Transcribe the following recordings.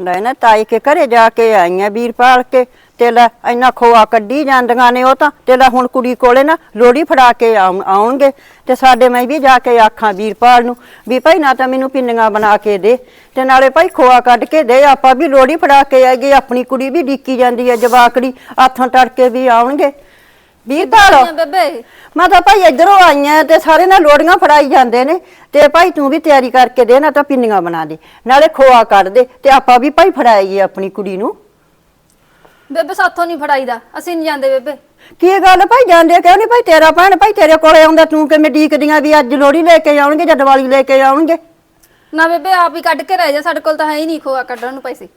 ਲੈ ਨਾ, ਤਾਈ ਕੇ ਘਰੇ ਜਾ ਕੇ, ਆਈਆਂ ਵੀਰਪਾਲ ਕੇ, ਤੇ ਲੈ ਇੰਨਾ ਖੋਆ ਕੱਢੀ ਜਾਂਦੀਆਂ ਨੇ ਉਹ ਤਾਂ, ਤੇ ਲੈ ਹੁਣ ਕੁੜੀ ਕੋਲੇ ਨਾ ਲੋੜੀ ਫੜਾ ਕੇ ਆਉਣ- ਆਉਣਗੇ। ਤੇ ਸਾਡੇ ਮੈਂ ਵੀ ਜਾ ਕੇ ਆਖਾਂ ਵੀਰਪਾਲ ਨੂੰ ਵੀ ਭਾਈ ਨਾ ਤਾਂ ਮੈਨੂੰ ਪਿੰਨੀਆਂ ਬਣਾ ਕੇ ਦੇ, ਤੇ ਨਾਲੇ ਭਾਈ ਖੋਆ ਕੱਢ ਕੇ ਦੇ, ਆਪਾਂ ਵੀ ਲੋੜੀ ਫੜਾ ਕੇ ਆਈਏ, ਆਪਣੀ ਕੁੜੀ ਵੀ ਡੀਕੀ ਜਾਂਦੀ ਹੈ ਜਵਾਕੜੀ ਹੱਥਾਂ ਤੜਕੇ ਵੀ ਆਉਣਗੇ। ਵੀਰਪਾਲ ਆਈਆਂ ਬੇਬੇ? ਮੈਂ ਤਾਂ ਭਾਈ ਇਧਰੋਂ ਆਈਆਂ ਤੇ ਸਾਰੇ ਨਾਲ ਲੋੜੀਆਂ ਫੜਾਈ ਜਾਂਦੇ ਨੇ। ਤੇ ਭਾਈ ਤੂੰ ਵੀ ਤਿਆਰੀ ਕਰਕੇ ਦੇ ਨਾ ਤਾਂ ਪਿੰਨੀਆਂ ਬਣਾ ਦੇ। ਨਾਲੇ ਖੋਆ ਕੱਢ ਦੇ ਤੇ ਆਪਾਂ ਵੀ ਭਾਈ ਫੜਾਈਏ ਆਪਣੀ ਕੁੜੀ ਨੂੰ। ਬੇਬੇ ਸਾਥੋਂ ਨਹੀਂ ਫੜਾਈਦਾ ਅਸੀਂ ਨਹੀਂ ਜਾਂਦੇ ਬੇਬੇ। ਕੀ ਗੱਲ ਭਾਈ ਜਾਂਦੇ ਕਿਉਂ ਨਹੀਂ ਭਾਈ? ਤੇਰਾ ਭੈਣ ਭਾਈ ਤੇਰੇ ਕੋਲੇ ਆਉਂਦਾ ਤੂੰ ਕਿਵੇਂ ਡੀਕਦੀਆਂ ਵੀ ਅੱਜ ਲੋੜੀ ਲੈ ਕੇ ਆਉਣਗੇ ਜਾਂ ਦੀਵਾਲੀ ਲੈ ਕੇ ਆਉਣਗੇ? ਨਾ ਬੇਬੇ ਆਪ ਹੀ ਕੱਢ ਕੇ ਰਹਿ ਜਾ ਸਾਡੇ ਕੋਲ ਤਾਂ ਹੈ ਹੀ ਨਹੀਂ ਖੋਆ ਕੱਢਣ ਨੂੰ ਪੈਸੇ।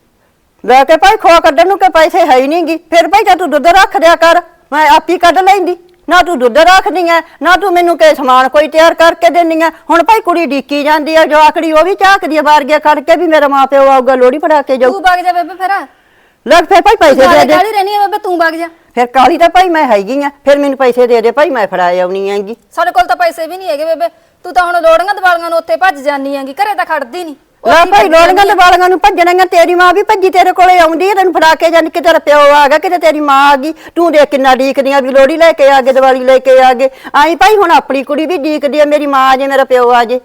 ਲੈ ਕੇ ਭਾਈ ਖੋਆ ਕੱਢਣ ਨੂੰ ਕਿ ਪੈਸੇ ਹੈ ਹੀ ਨਹੀਂਗੀ ਫਿਰ ਭਾਈ ਤਾਂ ਤੂੰ ਦੁੱਧ ਰੱਖ ਦਿਆ ਕਰ। ਮੈਂ ਆਪ ਕੱਢ ਲੈਂਦੀ। ਨਾ ਤੂੰ ਦੁੱਧ ਰੱਖਦੀ ਐ ਨਾ ਤੂੰ ਮੈਨੂੰ ਕੋਈ ਸਮਾਨ ਕੋਈ ਤਿਆਰ ਕਰਕੇ ਦਿੰਦੀ ਐ। ਹੁਣ ਭਾਈ ਕੁੜੀ ਡੀਕੀ ਜਾਂਦੀ ਐ ਜੋ ਆਖੜੀ ਉਹ ਵੀ ਝਾਕਦੀ ਐ ਬਾਹਰ ਗਿਆ ਖੜ ਕੇ ਵੀ ਮੇਰਾ ਮਾਪਿਓ ਆਊਗਾ ਲੋੜੀ ਫੜਾ ਕੇ ਜਾਊ। ਤੂੰ ਵਗ ਜਾ ਬੇਬੇ ਫਿਰ। ਲੱਗ ਫਿਰ ਭਾਈ ਪੈਸੇ ਦੇ ਦੇ। ਕਾਲੀ ਰਹਿਣੀ ਹੈ ਬੇਬੇ ਤੂੰ ਵਗ ਜਾ। ਫਿਰ ਕਾਲੀ ਤਾਂ ਭਾਈ ਮੈਂ ਹੈਗੀ ਆ ਫਿਰ ਮੈਨੂੰ ਪੈਸੇ ਦੇ ਦੇ ਭਾਈ ਮੈਂ ਫੜਾ ਆਉਣੀ ਹੈਗੀ ਸਾਡੇ ਕੋਲ ਤਾਂ ਪੈਸੇ ਵੀ ਨਹੀਂ ਹੈਗੇ ਬੇਬੇ। ਤੂੰ ਤਾਂ ਹੁਣ ਲੋੜੀਆਂ ਦਿਵਾਲੀਆਂ ਨੂੰ ਉੱਥੇ ਭੱਜ ਜਾਨੀ ਆਂਗੀ ਘਰੇ ਤਾਂ ਖੜਦੀ ਨਹੀਂ ਲੈ ਭਾਈ ਲੋੜੀਆਂ ਤੇ ਵਾਲੀਆਂ ਨੂੰ ਭੱਜਣਾਂਗਾ ਤੇਰੀ ਮਾਂ ਵੀ ਭੱਜੀ ਤੇਰੇ ਕੋਲੇ ਆਉਂਦੀ ਤੈਨੂੰ ਫੜਾ ਕੇ ਜਾਂਦੀ ਕਿ ਤੇਰਾ ਪਿਓ ਆ ਗਿਆ ਕਿਤੇ ਤੇਰੀ ਮਾਂ ਆ ਗਈ। ਤੂੰ ਦੇਖ ਕਿੰਨਾ ਡੀਕਦੀਆਂ ਵੀ ਲੋੜੀ ਲੈ ਕੇ ਆ ਗਏ ਦੀਵਾਲੀ ਲੈ ਕੇ ਆ ਗਏ। ਆਈ ਭਾਈ ਹੁਣ ਆਪਣੀ ਕੁੜੀ ਵੀ ਡੀਕਦੀ ਐ ਮੇਰੀ ਮਾਂ ਆ ਜੇ ਮੇਰਾ ਪਿਓ ਆ ਜੇ।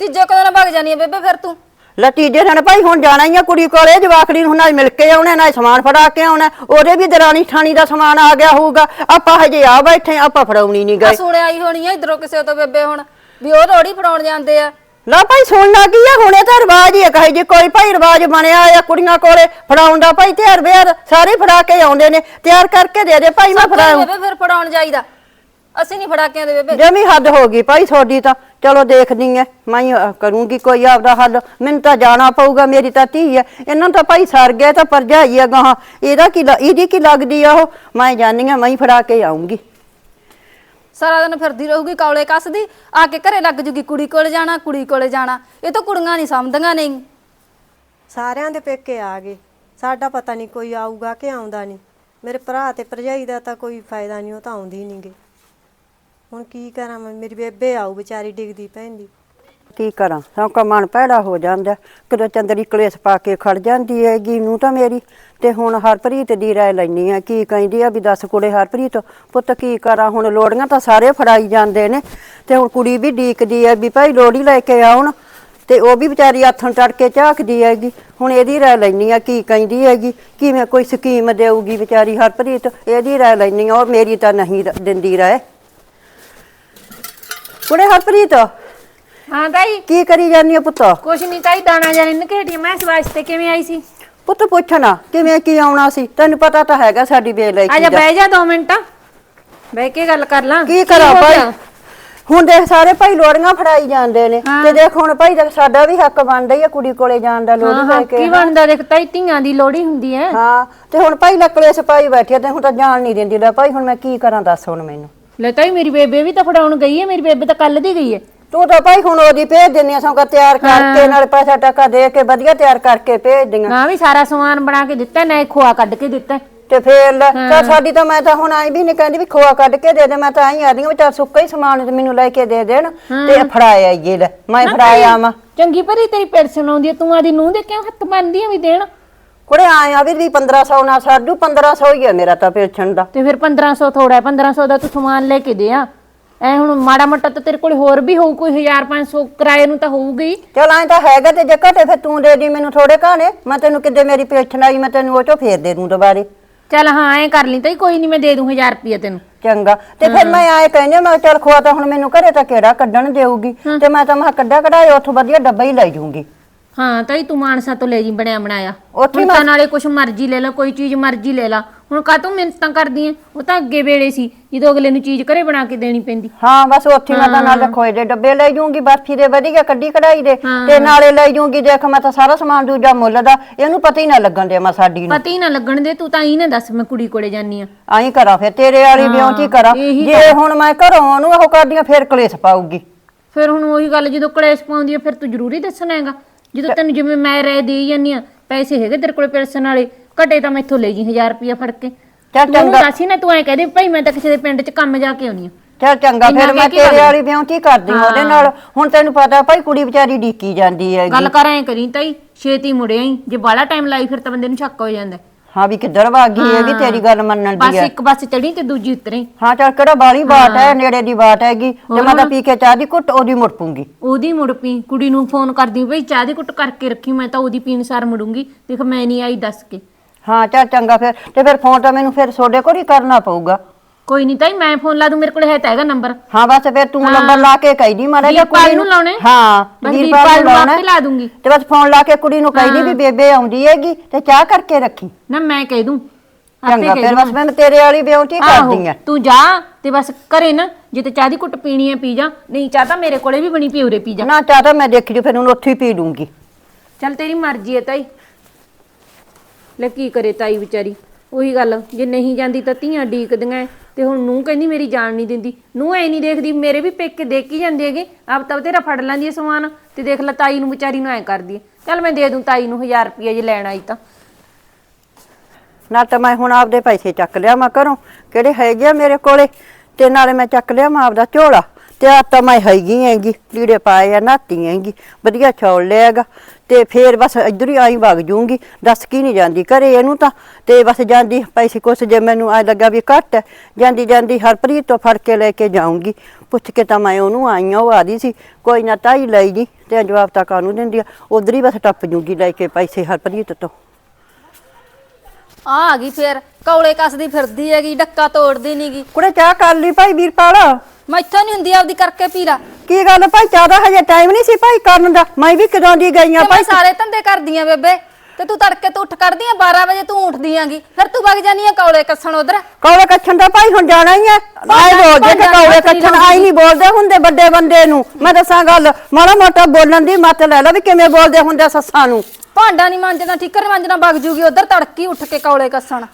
ਤੀਜੇ ਕਦੋਂ ਨਾ ਭੱਜ ਜਾਨੀ ਆ ਬੇਬੇ ਫਿਰ ਤੂੰ। ਲੈ ਤੀਜੇ ਦਿਨ ਭਾਈ ਹੁਣ ਜਾਣਾ ਹੀ ਆ ਕੁੜੀ ਕੋਲੇ ਜਵਾਕੜੀ ਨੂੰ ਨਾਲ ਮਿਲ ਕੇ ਆਉਣਾ ਨਾਲ ਸਮਾਨ ਫੜਾ ਕੇ ਆਉਣਾ। ਉਹਦੇ ਵੀ ਦਰਾਣੀ ਠਾਣੀ ਦਾ ਸਮਾਨ ਆ ਗਿਆ ਹੋਊਗਾ। ਆਪਾਂ ਹਜੇ ਆ ਬੈਠੇ ਆਪਾਂ ਫੜਾਉਣੀ ਨਹੀਂ ਗਏ। ਸੁਣਿਆ ਆਈ ਹੋਣੀ ਆ ਇਧਰੋਂ ਕਿਸੇ ਤੋਂ ਬੇਬੇ ਹੁਣ ਵੀ ਉਹ ਲੋੜੀ ਫੜਾਉਣ ਜਾਂਦੇ ਆ। ਲੈ ਭਾਈ ਸੁਣਨਾ ਕੀ ਆ? ਹੁਣੇ ਤਾਂ ਰਿਵਾਜ ਹੀ ਆ ਕਹੇ ਜੇ ਕੋਈ ਭਾਈ ਰਿਵਾਜ ਬਣਿਆ ਆ ਕੁੜੀਆਂ ਕੋਲੇ ਫੜਾਉਣ ਦਾ ਭਾਈ ਤਿਆਰ ਬਿਆਰ ਸਾਰੇ ਫੜਾ ਕੇ ਆਉਂਦੇ ਨੇ। ਤਿਆਰ ਕਰਕੇ ਦੇ ਦੇ ਭਾਈ ਮੈਂ ਫੜਾਉਂ। ਬੇਬੇ ਫਿਰ ਫੜਾਉਣ ਜਾਈਦਾ। ਅਸੀਂ ਨਹੀਂ ਫੜਾ ਕੇ ਆਂਦੇ ਬੇਬੇ। ਜਮੀ ਹੱਦ ਹੋ ਗਈ ਭਾਈ ਤੁਹਾਡੀ ਤਾਂ। ਚਲੋ ਦੇਖਦੀ ਐ। ਮੈਂ ਹੀ, ਅਹ, ਕਰੂੰਗੀ ਕੋਈ ਆਪਦਾ ਹੱਲ। ਮੈਨੂੰ ਤਾਂ ਜਾਣਾ ਪਊਗਾ ਮੇਰੀ ਤਾਂ ਧੀ ਐ। ਇਹਨਾਂ ਤਾਂ ਭਾਈ ਸਰ ਗਿਆ ਤਾਂ ਪਰਜਾਈ ਆ ਗਾਹਾਂ। ਇਹਦਾ ਕੀ ਲ- ਇਹਦੀ ਕੀ ਲੱਗਦੀ ਆ ਉਹ? ਮੈਂ ਜਾਣੀ ਆ ਮੈਂ ਹੀ ਫੜਾ ਕੇ ਆਉਂਗੀ। ਸਾਰਾ ਦਿਨ ਫਿਰਦੀ ਰਹੂਗੀ ਕੌਲੇ ਕੱਸਦੀ, ਆ ਕੇ ਘਰੇ ਲੱਗ ਜੂਗੀ ਕੁੜੀ ਕੋਲੇ ਜਾਣਾ, ਕੁੜੀ ਕੋਲੇ ਜਾਣਾ। ਇਹ ਤਾਂ ਕੁੜੀਆਂ ਨਹੀਂ ਸਮਝਦੀਆਂ ਨਹੀਂ। ਸਾਰਿਆਂ ਦੇ ਪੇਕੇ ਆ ਗਏ। ਸਾਡਾ ਪਤਾ ਨਹੀਂ ਕੋਈ ਆਊਗਾ ਕਿ ਆਉਂਦਾ ਨਹੀਂ। ਮੇਰੇ ਭਰਾ ਤੇ ਭਰਜਾਈ ਦਾ ਤਾਂ ਕੋਈ ਫਾਇਦਾ ਨਹੀਂ, ਉਹ ਤਾਂ ਆਉਂਦੀ ਨਹੀਂਗੇ। ਹੁਣ ਕੀ ਕਰਾਂ ਮੈਂ? ਮੇਰੀ ਬੇਬੇ ਆਊ ਵਿਚਾਰੀ, ਡਿੱਗਦੀ ਪੈਂਦੀ। ਕੀ ਕਰਾਂ? ਸੌਂਕਾ ਮਨ ਭੈੜਾ ਹੋ ਜਾਂਦਾ। ਕਿਤੇ ਚੰਦਰੀ ਕਲੇਸ਼ ਪਾ ਕੇ ਖੜ ਜਾਂਦੀ ਹੈਗੀ ਨੂੰ ਤਾਂ ਮੇਰੀ। ਤੇ ਹੁਣ ਹਰਪ੍ਰੀਤ ਦੀ ਰਾਏ ਲੈਣੀ ਆ ਕੀ ਕਹਿੰਦੀ ਆ ਵੀ ਦੱਸ ਕੁੜੇ ਹਰਪ੍ਰੀਤ, ਪੁੱਤ ਕੀ ਕਰਾਂ? ਹੁਣ ਲੋੜੀਆਂ ਤਾਂ ਸਾਰੇ ਫੜਾਈ ਜਾਂਦੇ ਨੇ। ਤੇ ਹੁਣ ਕੁੜੀ ਵੀ ਡੀਕਦੀ ਆ ਵੀ ਭਾਈ ਲੋੜੀ ਲੈ ਕੇ ਆਉਣ। ਤੇ ਉਹ ਵੀ ਵਿਚਾਰੀ ਹੱਥਾਂ ਟੜ ਕੇ ਝਾਕਦੀ ਹੈਗੀ। ਹੁਣ ਇਹਦੀ ਰਾਏ ਲੈਣੀ ਆ ਕੀ ਕਹਿੰਦੀ ਹੈਗੀ। ਕਿਵੇਂ ਕੋਈ ਸਕੀਮ ਦੇਊਗੀ ਵਿਚਾਰੀ ਹਰਪ੍ਰੀਤ? ਇਹਦੀ ਰਾਏ ਲੈਣੀ ਆ ਉਹ ਮੇਰੀ ਤਾਂ ਨਹੀਂ ਰ- ਦਿੰਦੀ ਰਾਏ। ਕੁੜੇ ਹਰਪ੍ਰੀਤ ਹਾਂ ਤਾਈ। ਕੀ ਕਰੀ ਜਾਂਦੀ ਆ ਪੁੱਤ? ਕੁਛ ਨਹੀਂ ਤਾਈ ਦਾਣਾ ਜਾਣੀ ਨਕੇੜੀ ਮੈਂ ਇਸ ਵਾਸਤੇ ਕਿਵੇਂ ਆਈ ਸੀ? ਪੁੱਤ ਪੁੱਛਣਾ ਕਿਵੇਂ ਕੀ ਆਉਣਾ ਸੀ? ਤੈਨੂੰ ਪਤਾ ਤਾਂ ਹੈਗਾ ਸਾਡੀ ਆ ਜਾ ਬਹਿ ਜਾ 2 ਮਿੰਟ। ਬਹਿ ਕੇ ਗੱਲ ਕਰ ਲਾਂ। ਕੀ ਕਰਾਂ ਹੋ ਭਾਈ? ਗਿਆ? ਹੁਣ ਦੇਖ ਸਾਰੇ ਭਾਈ ਲੋੜੀਆਂ ਫੜਾਈ ਜਾਂਦੇ ਨੇ। ਹਾਂ। ਤੇ ਦੇਖ ਹੁਣ ਭਾਈ ਦੇਖ ਸਾਡਾ ਵੀ ਹੱਕ ਬਣਦਾ ਹੀ ਆ ਕੁੜੀ ਕੋਲੇ ਜਾਣ ਦਾ ਹਾਂ ਲੋੜੀ ਲੈ ਹਾਂ ਕੇ ਕੀ ਬਣਦਾ? ਦੇਖ ਤਾਈ ਧੀਆਂ ਦੀ ਲੋੜੀ ਹੁੰਦੀ ਹੈ ਹਾਂ ਤੇ ਹੁਣ ਭਾਈ ਲੱਕਲੇ ਸਪਾਈ ਬੈਠੀ ਤੇ ਹੁਣ ਤਾਂ ਜਾਣ ਨਹੀਂ ਦਿੰਦੀ। ਲੈ ਭਾਈ ਹੁਣ ਮੈਂ ਕੀ ਕਰਾਂ ਦੱਸ ਹੁਣ ਮੈਨੂੰ। ਲੈ ਤਾਈ ਮੇਰੀ ਬੇਬੇ ਵੀ ਤਾਂ ਫੜਾਉਣ ਗਈ ਹੈ ਮੇਰੀ ਬੇਬੇ ਤਾਂ ਕੱਲ ਦੀ ਗਈ ਹੈ ਤੂੰ ਤਾਂ ਭਾਈ ਹੁਣ ਉਹਦੀ ਭੇਜ ਦਿੰਨੀ ਆ ਸੌਂਕਾ ਤਿਆਰ ਕਰਕੇ ਨਾਲ ਪੈਸਾ ਟਕਾ ਦੇ ਕੇ ਵਧੀਆ ਤਿਆਰ ਕਰਕੇ ਭੇਜ ਦਿੰਗਾ ਨਾ ਵੀ ਸਾਰਾ ਸਮਾਨ ਬਣਾ ਕੇ ਦਿੱਤਾ ਨਾ ਖੋਆ ਕੱਢ ਕੇ ਦਿੱਤਾ। ਤੇ ਫੇਰ ਲੈ ਤਾਂ ਸਾਡੀ ਤਾਂ ਮੈਂ ਤਾਂ ਹੁਣ ਆਈ ਵੀ ਨਹੀਂ ਕਹਿੰਦੀ ਵੀ ਖੋਆ ਕੱਢ ਕੇ ਦੇ ਦੇ ਮੈਂ ਤਾਂ ਆਈ ਆਦੀ ਵੀ ਚੱਲ ਸੁੱਕਾ ਹੀ ਸਮਾਨ ਤੇ ਮੈਨੂੰ ਲੈ ਕੇ ਦੇ ਦੇਣ ਤੇ ਫੜਾਇਆ ਇਹ ਲੈ ਮੈਂ ਫੜਾਇਆ ਆਵਾਂ। ਚੰਗੀ ਭਰੀ ਤੇਰੀ ਪੈਨਸ਼ਨ ਆਉਂਦੀ ਹੈ ਤੂੰ ਆਦੀ ਨੂੰ ਦੇ ਕਿਉਂ ਹੱਥ ਬੰਨਦੀ ਆ ਵੀ ਦੇਣ? ਕੁੜੇ ਆਇਆ ਵੀ ਵੀ 1500 ਨਾ ਸਾਡੂ 1500 ਹੀ ਹੈ ਮੇਰਾ ਤਾਂ ਪੈਨਸ਼ਨ ਦਾ। ਤੇ ਫਿਰ 1500 ਥੋੜਾ ਹੈ 1500 ਦਾ ਤੂੰ ਸਮਾਨ ਲੈ ਕੇ ਦੇ ਆ। ਐ ਹੁਣ ਮਾੜਾ ਮੋਟਾ ਤਾਂ ਤੇਰੇ ਕੋਲ ਹੋਰ ਵੀ ਹੋਊ ਕੋਈ 1500 ਕਿਰਾਏ ਨੂੰ ਤਾਂ ਹੋਊਗੀ। ਚਲ ਐਂ ਤਾਂ ਹੈਗਾ ਤੇ ਜੇ ਘਟੇ ਫਿਰ ਤੂੰ ਦੇ ਦੀ ਮੈਨੂੰ ਥੋੜੇ ਘਾਣੇ ਮੈਂ ਤੈਨੂੰ ਕਿੱਦੇ ਮੇਰੀ ਪੈਨਸ਼ਨ ਆਈ ਮੈਂ ਤੈਨੂੰ ਉਹ ਚੋਂ ਫੇਰ ਦੇ ਦੂੰ ਦੁਬਾਰੇ। ਚੱਲ ਹਾਂ ਐ ਕਰ ਲਈ ਤਾਈ ਕੋਈ ਨਹੀਂ ਮੈਂ ਦੇ ਦੂੰ 1000 ਰੁਪਏ ਤੈਨੂੰ। ਚੰਗਾ ਤੇ ਫਿਰ ਮੈਂ ਆਏ ਕਹਿੰਦੇ ਮੈਂ ਚਲ ਖੋਆ ਤਾਂ ਹੁਣ ਮੈਨੂੰ ਘਰੇ ਤਾਂ ਕਿਹੜਾ ਕੱਢਣ ਦੇਊਗੀ ਤੇ ਮੈਂ ਤਾਂ ਮੈਂ ਕੱਢਾ ਕਢਾਏ ਉੱਥੋਂ ਵਧੀਆ ਡੱਬਾ ਹੀ ਲੈ ਜੂੰਗੀ ਹਾਂ ਤਾਈ ਤੂੰ ਮਾਨਸਾ ਤੋਂ ਲੈ ਜੀ ਬਣਿਆ ਬਣਾਇਆ। ਉੱਥੇ ਹੁਣ ਤਾਂ ਨਾਲੇ ਕੁਛ ਮਰਜ਼ੀ ਲੈ ਲੈ ਕੋਈ ਚੀਜ਼ ਮਰਜ਼ੀ ਲੈ ਲਾ। ਹੁਣ ਕਾ ਤੂੰ ਮਿੰਤਾਂ ਕਰਦੀ ਐ? ਉਹ ਤਾਂ ਅੱਗੇ ਵੇਲੇ ਸੀ ਜਦੋਂ ਅਗਲੇ ਨੂੰ ਚੀਜ਼ ਘਰੇ ਬਣਾ ਕੇ ਦੇਣੀ ਪੈਂਦੀ। ਹਾਂ ਬਸ ਉੱਥੇ ਮੈਂ ਤਾਂ ਨਾਲ ਖੋਏ ਦੇ ਡੱਬੇ ਲੈ ਜੂੰਗੀ ਬਰਫੀ ਦੇ ਵਧੀਆ ਕੱਢੀ ਕਢਾਈ ਦੇ। ਤੇ ਨਾਲੇ ਲੈ ਜੂੰਗੀ ਦੇਖ ਮੈਂ ਤਾਂ ਸਾਰਾ ਸਮਾਨ ਦੂਜਾ ਮੁੱਲ ਦਾ ਇਹਨੂੰ ਪਤਾ ਹੀ ਨਾ ਲੱਗਣ ਦੇ ਮੈਂ ਸਾਡੀ ਨੂੰ। ਪਤਾ ਹੀ ਨਾ ਲੱਗਣ ਦੇ ਤੂੰ ਤਾਂ ਹੀ ਨਾ ਦੱਸ ਮੈਂ ਕੁੜੀ ਕੋਲੇ ਜਾਨੀ ਆ। ਆਈ ਕਰਾਂ ਫਿਰ ਤੇਰੇ ਵਾਲੀ ਬਿਉਂਤੀ ਕਰਾਂ? ਜੇ ਹੁਣ ਮੈਂ ਘਰੋਂ ਉਹਨੂੰ ਉਹ ਕਰਦੀਆਂ ਫਿਰ ਕਲੇਸ਼ ਪਾਊਗੀ। ਫਿਰ ਹੁਣ ਉਹੀ ਗੱਲ ਜਦੋਂ ਕਲੇਸ਼ ਪਾਉਂਦੀ ਆ ਫਿਰ ਤੂੰ ਜ਼ਰੂਰੀ ਦੱਸਣਾ ਹੈਗਾ। ਜਦੋਂ ਤੈਨੂੰ ਜਿਵੇਂ ਮੈਂ ਰਹਿ ਦੇਈ ਜਾਨੀ ਆ ਪੈਸੇ ਹੈਗੇ ਤੇਰੇ ਕੋਲੇ ਪੈਸਣ ਵਾਲੇ ਘਟੇ ਤਾਂ ਮੈਥੋਂ ਲੈ ਜੀ 1000 ਰੁਪਇਆ ਫੜ ਕੇ। ਚੱਲ ਤੂੰ ਦੱਸ ਹੀ ਨਾ ਤੂੰ ਐ ਕਹਦੇ ਭਾਈ ਮੈਂ ਤਾਂ ਕਿਸੇ ਦੇ ਪਿੰਡ 'ਚ ਕੰਮ ਜਾ ਕੇ ਆਉਣੀ ਆ ਚੱਲ ਚੰਗਾ ਇੰਨਾ ਫਿਰ ਮੈਂ ਕੇ ਤੇਰੇ ਵਾਲੀ ਵਿਆਹਤੀ ਕਰਦੀ ਹਾਂ ਉਹਦੇ ਨਾਲ? ਹੁਣ ਤੈਨੂੰ ਪਤਾ ਭਾਈ ਕੁੜੀ ਵਿਚਾਰੀ ਡੀਕੀ ਜਾਂਦੀ ਹੈਗੀ। ਗੱਲ ਕਰ ਐ ਕਰੀ ਤਾਈ ਛੇਤੀ ਮੁੜਿਆ ਹੀ ਜੇ ਬਾਲਾ ਟਾਈਮ ਲਾਈ ਫਿਰ ਤਾਂ ਬੰਦੇ ਨੂੰ ਸ਼ੱਕ ਹੋ ਜਾਂਦਾ। ਹਾਂ ਵੀ ਕਿੱਧਰ ਭਾਗੀ ਹੈਗੀ ਤੇਰੀ ਗੱਲ ਮੰਨਣ ਬਸ ਦੀ ਹੈ। ਇੱਕ ਬੱਸ ਚੜੀ ਤੇ ਦੂਜੀ ਉਤਰੇ। ਹਾਂ ਚੱਲ ਕਿਹੜਾ ਬਾਲੀ ਬਾਤ ਹੈ ਨੇੜੇ ਦੀ ਬਾਤ ਹੈਗੀ। ਤੇ ਮੈਂ ਤਾਂ ਪੀ ਕੇ ਚਾਹ ਦੀ ਘੁੱਟ ਉਹਦੀ ਮੁੜ ਪੂੰਗੀ ਉਹਦੀ ਮੁੜ ਪੀ ਕੁੜੀ ਨੂੰ ਫੋਨ ਕਰਦੀ ਬਈ ਚਾਹ ਦੀ ਕੁੱਟ ਕਰਕੇ ਰੱਖੀ ਮੈਂ ਤਾਂ ਉਹਦੀ ਪੀਣ ਸਾਰ ਮੁੜੂੰਗੀ। ਦੇਖ ਮੈਂ ਨਹੀਂ ਆਈ ਦੱਸ ਕੇ। ਹਾਂ ਚੱਲ ਚੰਗਾ ਫਿਰ। ਤੇ ਫਿਰ ਫੋਨ ਤਾਂ ਮੈਨੂੰ ਫਿਰ ਤੁਹਾਡੇ ਕੋਲ ਹੀ ਕਰਨਾ ਪਊਗਾ। ਕੋਈ ਨਹੀਂ ਤਾਈ ਮੈਂ ਫੋਨ ਲਾ ਦੂੰ ਮੇਰੇ ਕੋਲ ਹੈ ਤਾਂ ਹੈਗਾ ਨੰਬਰ। ਹਾਂ ਬਸ ਫਿਰ ਤੂੰ ਨੰਬਰ ਲਾ ਕੇ ਕਹਿਦੀ ਮਾੜਾ ਜਿਹਾ ਵੀਰਪਾਲ ਨੂੰ ਲਾਉਣੇ? ਹਾਂ ਬਸ ਵੀਰਪਾਲ ਨੂੰ ਆਪੇ ਲਾ ਦੂੰਗੀ। ਤੇ ਬਸ ਫੋਨ ਲਾ ਕੇ ਕੁੜੀ ਨੂੰ ਕਹਿਦੀ ਵੀ ਬੇਬੇ ਆਉਂਦੀ ਹੈਗੀ ਤੇ ਚਾਹ ਕਰਕੇ ਰੱਖੀ। ਨਾ ਮੈਂ ਕਹਿ ਦੂੰ। ਆਪੇ ਚੰਗਾ ਕਹਿ ਫਿਰ ਦੂੰ ਬਸ ਮੈਂ ਤੇਰੇ ਵਾਲੀ ਬਿਊਟੀ ਆਹੋ, ਕਰਦੀ ਆ। ਤੂੰ ਜਾ ਤੇ ਬਸ ਘਰੇ ਨਾ ਜੇ ਤੇ ਚਾਹ ਦੀ ਕੁੱਟ ਪੀਣੀ ਹੈ ਪੀ ਜਾ। ਨਹੀਂ ਚਾਹ ਤਾਂ ਮੇਰੇ ਕੋਲੇ ਵੀ ਬਣੀ ਪਈ ਉਰੇ ਪੀ ਜਾ। ਨਾ ਚਾਹ ਤਾਂ ਮੈਂ ਦੇਖੀ ਜੂ ਫਿਰ ਉਹਨੂੰ ਉੱਥੇ ਹੀ ਪੀ ਲੂੰਗੀ। ਚੱਲ ਤੇਰੀ ਮਰਜ਼ੀ ਹੈ ਤਾਈ। ਲੈ ਕੀ ਕਰੇ ਤਾਈ ਵਿਚਾਰੀ। ਉਹੀ ਗੱਲ ਜੇ ਨਹੀਂ ਜਾਂਦੀ ਤਾਂ ਧੀਆਂ ਡੀਕਦੀਆਂ ਐ, ਤੇ ਹੁਣ ਨੂੰ ਕਹਿੰਦੀ ਮੇਰੀ ਜਾਨ ਨਹੀਂ ਦਿੰਦੀ। ਨੂੰ ਐ ਨਹੀਂ ਦੇਖਦੀ, ਮੇਰੇ ਵੀ ਪੇਕੇ ਦੇਖ ਹੀ ਜਾਂਦੇ ਹੈਗੇ। ਆਪ ਤਾਂ ਤੇਰਾ ਫੜ ਲੈਂਦੀ ਐ ਸਮਾਨ ਤੇ ਦੇਖ ਲੈ ਤਾਈ ਨੂੰ ਵਿਚਾਰੀ ਨੂੰ ਐ ਕਰਦੀ ਐ ਚੱਲ ਮੈਂ ਦੇ ਦੂੰ ਤਾਈ ਨੂੰ 1000 ਰੁਪਏ ਜੇ ਲੈਣ ਆਈ ਤਾਂ। ਨਾ ਤਾਂ ਮੈਂ ਹੁਣ ਆਪਦੇ ਪੈਸੇ ਚੱਕ ਲਿਆ ਮੈਂ ਘਰੋਂ। ਕਿਹੜੇ ਹੈਗੇ ਆ ਮੇਰੇ ਕੋਲੇ? ਤੇ ਨਾਲੇ ਮੈਂ ਚੱਕ ਲਿਆ ਮੈਂ ਆਪਦਾ ਝੋਲਾ। ਤੇ ਆ ਤਾਂ ਮੈਂ ਹੈਗੀ ਹੈਗੀ ਲੀੜੇ ਪਾਏ ਆ ਨਾਤੀ ਹੈਗੀ ਵਧੀਆ ਛੋੜ ਲਿਆਗਾ ਤੇ ਫੇਰ ਬਸ ਇੱਧਰ ਹੀ ਆਈ ਵਗ ਜੂੰਗੀ ਦੱਸ ਕੀ ਨਹੀਂ ਜਾਂਦੀ ਘਰੇ ਇਹਨੂੰ ਤਾਂ ਤੇ ਬਸ ਜਾਂਦੀ ਪੈਸੇ ਕੁਛ ਜੇ ਮੈਨੂੰ ਆ ਲੱਗਾ ਵੀ ਘੱਟ ਹੈ ਜਾਂਦੀ ਜਾਂਦੀ ਹਰਪ੍ਰੀਤ ਤੋਂ ਫੜ ਕੇ ਲੈ ਕੇ ਜਾਊਂਗੀ ਪੁੱਛ ਕੇ ਤਾਂ ਮੈਂ ਉਹਨੂੰ ਆਈ ਆ ਉਹ ਆਦੀ ਸੀ ਕੋਈ ਨਾ ਤਾਈ ਲਈ ਜੀ ਤੇ ਜਵਾਬ ਤਾਂ ਕਾਨੂੰ ਦਿੰਦੀ ਆ ਉਧਰ ਹੀ ਬਸ ਟੱਪ ਜੂੰਗੀ ਲੈ ਕੇ ਪੈਸੇ ਹਰਪ੍ਰੀਤ ਤੋਂ। ਆ ਆ ਗਈ ਫੇਰ ਕੌਲੇ ਕੱਸਦੀ ਫਿਰਦੀ ਹੈਗੀ ਡੱਕਾ ਤੋੜਦੀ ਨਹੀਂਗੀ ਕੁੜੇ ਚਾਹ ਕਰ ਲਈ ਭਾਈ ਵੀਰਪਾਲ। ਮੈਥੋਂ ਨਹੀਂ ਹੁੰਦੀ ਆਪਦੀ ਕਰਕੇ ਪੀ ਲਾ ਕੀ ਗੱਲ ਭਾਈ? ਚਾਹ ਦਾ ਹਜੇ ਟਾਈਮ ਨਹੀਂ ਸੀ ਭਾਈ ਕਰਨ ਦਾ। ਮੈਂ ਵੀ ਕਦੋਂ ਦੀ ਗਈ ਆ ਤੇ ਮੈਂ ਭਾਈ? ਸਾਰੇ ਧੰਦੇ ਕਰਦੀਆਂ ਬੇਬੇ। ਤੇ ਤੂੰ ਤੜਕੇ ਤੋਂ ਉੱਠ ਕਰਦੀ ਆ 12 ਵਜੇ ਤੂੰ ਉੱਠਦੀ ਆਂਗੀ। ਫਿਰ ਤੂੰ ਵਗ ਜਾਨੀ ਆ ਕੌਲੇ ਕੱਸਣ ਉਧਰ। ਕੌਲੇ ਕੱਛਣ ਦਾ ਭਾਈ ਹੁਣ ਜਾਣਾ ਹੀ ਹੈ ਆਏ ਬੋਲਦੇ ਕਿ ਭਾਂਡਾ ਕੌਲੇ ਕੱਛਣ ਆਈ ਨਹੀਂ ਬੋਲਦੇ ਹੁੰਦੇ ਵੱਡੇ ਬੰਦੇ ਨੂੰ। ਮੈਂ ਦੱਸਾਂ ਗੱਲ ਮਾੜਾ ਮੋਟਾ ਬੋਲਣ ਦੀ ਮੱਤ ਲੈ ਲਓ ਵੀ ਕਿਵੇਂ ਬੋਲਦੇ ਹੁੰਦੇ ਸੱਸਾਂ ਨੂੰ। ਭਾਂਡਾ ਨਹੀਂ ਮਾਂਜਣਾ ਠੀਕਰ ਮਾਂਜਣਾ ਵਗ ਜੂਗੀ ਉਧਰ ਤੜਕੀ ਉੱਠ ਕੇ ਕੌਲੇ ਕੱਸਣ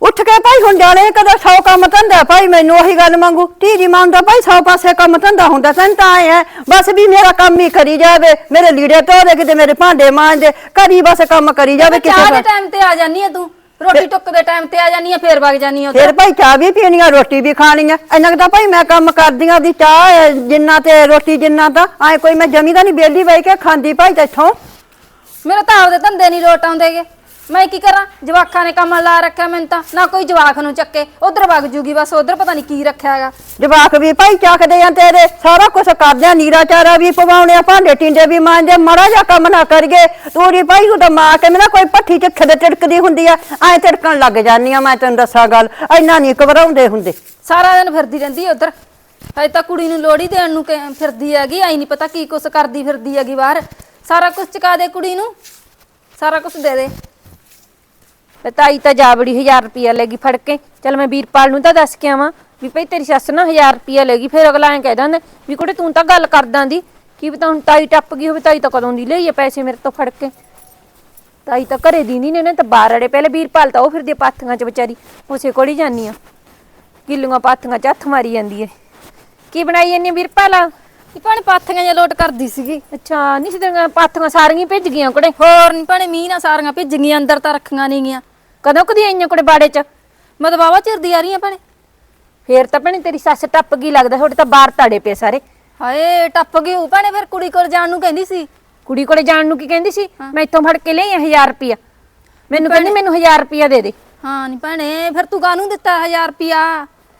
ਉੱਠ ਕੇ ਭਾਈ ਹੁਣ ਜਾਣੇ ਕਦੋਂ ਸੌ ਕੰਮ ਧੰਦਾ ਭਾਈ ਮੈਨੂੰ ਉਹੀ ਗੱਲ ਮੰਗੂ ਧੀ ਜੀ ਮੰਗਦਾ ਭਾਈ ਸੌ ਪਾਸੇ ਕੰਮ ਧੰਦਾ ਹੁੰਦਾ ਤੈਨੂੰ ਤਾਂ ਆਏ ਹੈ ਬਸ ਵੀ ਮੇਰਾ ਕੰਮ ਹੀ ਕਰੀ ਜਾਵੇ ਮੇਰੇ ਲੀੜੇ ਧੋ ਦੇ ਕਿਤੇ ਮੇਰੇ ਭਾਂਡੇ ਮਾਂਜਦੇ ਕਰੀ ਬਸ ਕੰਮ ਕਰੀ ਜਾਵੇ ਚਾਹ ਦਾ ਦੇ। ਟਾਈਮ ਤੇ ਆ ਜਾਨੀ ਆ ਤੂੰ ਰੋਟੀ ਟੁੱਕ ਦੇ ਟਾਈਮ ਤੇ ਆ ਜਾਨੀ ਆ ਫੇਰ ਵਗ ਜਾਨੀ ਆ ਫਿਰ ਭਾਈ ਚਾਹ ਵੀ ਪੀਣੀ ਆ ਰੋਟੀ ਵੀ ਖਾਣੀ ਆ। ਇੰਨਾ ਕੁ ਤਾਂ ਭਾਈ ਮੈਂ ਕੰਮ ਕਰਦੀ ਆ ਦੀ ਚਾਹ ਜਿੰਨਾ ਤੇ ਰੋਟੀ ਜਿੰਨਾ ਤਾਂ ਐ ਕੋਈ ਮੈਂ ਜਮੀ ਤਾਂ ਨਹੀਂ ਬੇਲੀ ਬਈ ਕੇ ਖਾਂਦੀ ਭਾਈ ਤੇਥੋਂ ਮੇਰੇ ਤਾਂ ਆਪਦੇ ਧੰਦੇ ਨਹੀਂ ਲੋਟ ਆਉਂਦੇਗੇ। ਮੈਂ ਕੀ ਕਰਾਂ? ਜਵਾਖਾਂ ਨੇ ਕੰਮ ਲਾ ਰੱਖਿਆ ਮੈਨੂੰ ਤਾਂ। ਨਾ ਕੋਈ ਜਵਾਖ ਨੂੰ ਚੱਕੇ। ਉਧਰ ਵਗ ਜੂਗੀ ਬਸ ਉਧਰ ਪਤਾ ਨਹੀਂ ਕੀ ਰੱਖਿਆ ਹੈਗਾ। ਜਵਾਕ ਵੀ ਭਾਈ ਚੱਕਦੇ ਆ ਤੇਰੇ। ਸਾਰਾ ਕੁਝ ਕਰਦੇ ਆ ਨੀਰਾ ਚਾਰਾ ਵੀ ਪਵਾਉਣੇ ਆ ਭਾਂਡੇ ਟਿੰਡੇ ਵੀ ਮਾਂਜਦੇ ਮੜਾ ਜਾ ਕੰਮ ਨਾ ਕਰੀਏ। ਤੂੰ ਭਾਈ ਤੂੰ ਤਾਂ ਮਾਂ ਕੇ ਨਾ ਕੋਈ ਪੱਠੀ ਚ ਖਦੇ ਟਿੜਕਦੀ ਹੁੰਦੀ ਆ। ਐ ਟਿੜਕਣ ਲੱਗ ਜਾਂਦੀ ਆ ਮੈਂ ਤੈਨੂੰ ਦੱਸਾਂ ਗੱਲ। ਇੰਨਾ ਨਹੀਂ ਘਬਰਾਉਂਦੇ ਹੁੰਦੇ। ਸਾਰਾ ਦਿਨ ਫਿਰਦੀ ਰਹਿੰਦੀ ਹੈ ਉਧਰ। ਹਜੇ ਤਾਂ ਕੁੜੀ ਨੂੰ ਲੋੜੀ ਦੇਣ ਨੂੰ ਕਹਿ- ਫਿਰਦੀ ਹੈਗੀ ਆਈ ਨਹੀਂ ਪਤਾ ਕੀ ਕੁਛ ਕਰਦੀ ਫਿਰਦੀ ਹੈਗੀ ਬਾਹਰ। ਸਾਰਾ ਕੁਝ ਚੁਕਾ ਦੇ ਕੁੜੀ ਨੂੰ। ਸਾਰਾ ਕੁਝ ਦੇ ਦੇ। ਤੇ ਤਾਈ ਤਾਂ ਜਾ 1000 ਰੁਪਿਆ ਲੈਗੀ ਫੜ ਕੇ। ਚਲ ਮੈਂ ਵੀਰਪਾਲ ਨੂੰ ਤਾਂ ਦੱਸ ਕੇ ਆਵਾਂ ਵੀ ਭਈ ਤੇਰੀ ਸੱਸ ਨਾ 1000 ਰੁਪਿਆ ਲੈਗੀ ਫਿਰ ਅਗਲਾ ਐਂ ਕਹਿ ਦਿੰਦਾ ਵੀ ਕੁੜੇ ਤੂੰ ਤਾਂ ਗੱਲ ਕਰਦਾਂ ਦੀ ਕੀ ਪਤਾ ਹੁਣ ਤਾਈ ਟੱਪ ਗਈ ਹੋਵੇ, ਤਾਈ ਤਾਂ ਕਦੋਂ ਦੀ ਲਈਏ ਪੈਸੇ ਮੇਰੇ ਤੋਂ ਫੜ ਕੇ। ਤਾਈ ਤਾਂ ਘਰੇ ਦੀਂਦੀ ਨੇ ਨਾ ਤਾਂ ਬਾਹਰ ਅੜੇ। ਪਹਿਲੇ ਵੀਰਪਾਲ ਤਾਂ ਉਹ ਫਿਰਦੀ ਆ ਪਾਥੀਆਂ 'ਚ ਵਿਚਾਰੀ, ਉਸੇ ਕੋਲ ਹੀ ਜਾਨੀ ਆ। ਗਿੱਲੀਆਂ ਪਾਥੀਆਂ 'ਚ ਹੱਥ ਮਾਰੀ ਜਾਂਦੀ ਏ। ਕੀ ਬਣਾਈ ਜਾਂਦੀ ਆ ਵੀਰਪਾਲ? ਇਹ ਭਾਣੇ ਪਾਥੀਆਂ ਜਿਹਾ ਲੋਟ ਕਰਦੀ ਸੀਗੀ। ਅੱਛਾ ਨਹੀਂ ਸੀ ਤੇਰੀਆਂ ਪਾਥੀਆਂ ਸਾਰੀਆਂ ਹੀ ਭਿੱਜ ਗਈਆਂ ਕੁੜੇ? ਹੋਰ ਨਹੀਂ ਭਾਣੇ ਮੀਂਹ ਨਾਲ ਸਾਰੀਆਂ ਭਿੱਜ ਗਈਆਂ ਅੰਦਰ ਤਾਂ ਰੱਖੀਆਂ ਨਹੀਂ ਗਈਆਂ। ਕਦੋਂ ਕਦੀ ਆਈਆਂ ਕੁੜੇ ਬਾੜੇ 'ਚ? ਮੈਂ ਤਾਂ ਬਾਵਾ ਚਿਰਦੀ ਆ ਰਹੀ ਆ ਭਾਣੇ। ਫੇਰ ਤਾਂ ਭੈਣੇ ਤੇਰੀ ਸੱਸ ਟੱਪ ਗਈ ਲੱਗਦਾ ਤੁਹਾਡੇ ਤਾਂ ਬਾਹਰ ਤਾੜੇ ਪਏ ਸਾਰੇ। ਹਾਏ ਟੱਪ ਗਈ ਉਹ ਭਾਣੇ ਫਿਰ ਕੁੜੀ ਕੋਲ ਜਾਣ ਨੂੰ ਕਹਿੰਦੀ ਸੀ। ਕੁੜੀ ਕੋਲੇ ਜਾਣ ਨੂੰ ਕੀ ਕਹਿੰਦੀ ਸੀ? ਮੈਂ ਇੱਥੋਂ ਫੜ ਕੇ ਲਈ 1000 ਰੁਪਿਆ ਮੈਨੂੰ ਕਹਿੰਦੀ ਮੈਨੂੰ 1000 ਰੁਪਿਆ ਦੇ ਦੇ। ਹਾਂ ਨਹੀਂ ਭਾਣੇ ਫਿਰ ਤੂੰ ਕਾਹਨੂੰ ਦਿੱਤਾ 1000 ਰੁਪਿਆ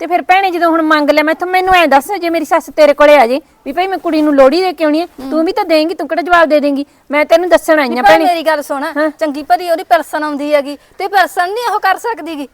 ਤੇ ਫਿਰ ਭੈਣੇ ਜਦੋਂ ਹੁਣ ਮੰਗ ਲਿਆ ਮੈਥੋਂ ਮੈਨੂੰ ਐ ਦੱਸ ਜੇ ਮੇਰੀ ਸੱਸ ਤੇਰੇ ਕੋਲੇ ਆ ਜੇ ਵੀ ਭਾਈ ਮੈਂ ਕੁੜੀ ਨੂੰ ਲੋੜੀ ਦੇ ਕੇ ਆਉਣੀ ਹੈ ਤੂੰ ਵੀ ਤਾਂ ਦੇਂਗੀ ਤੂੰ ਕਿਹੜਾ ਜਵਾਬ ਦੇ ਦੇਂਗੀ? ਮੈਂ ਤੈਨੂੰ ਦੱਸਣ ਆਈ ਆ ਭੈਣੇ। ਮੇਰੀ ਗੱਲ ਸੁਣ ਚੰਗੀ ਭਰੀ ਉਹਦੀ ਪਰਸਨ ਆਉਂਦੀ ਹੈਗੀ ਤੇ ਪਰਸਨ ਨਹੀਂ ਉਹ ਕਰ ਸਕਦੀਗੀ।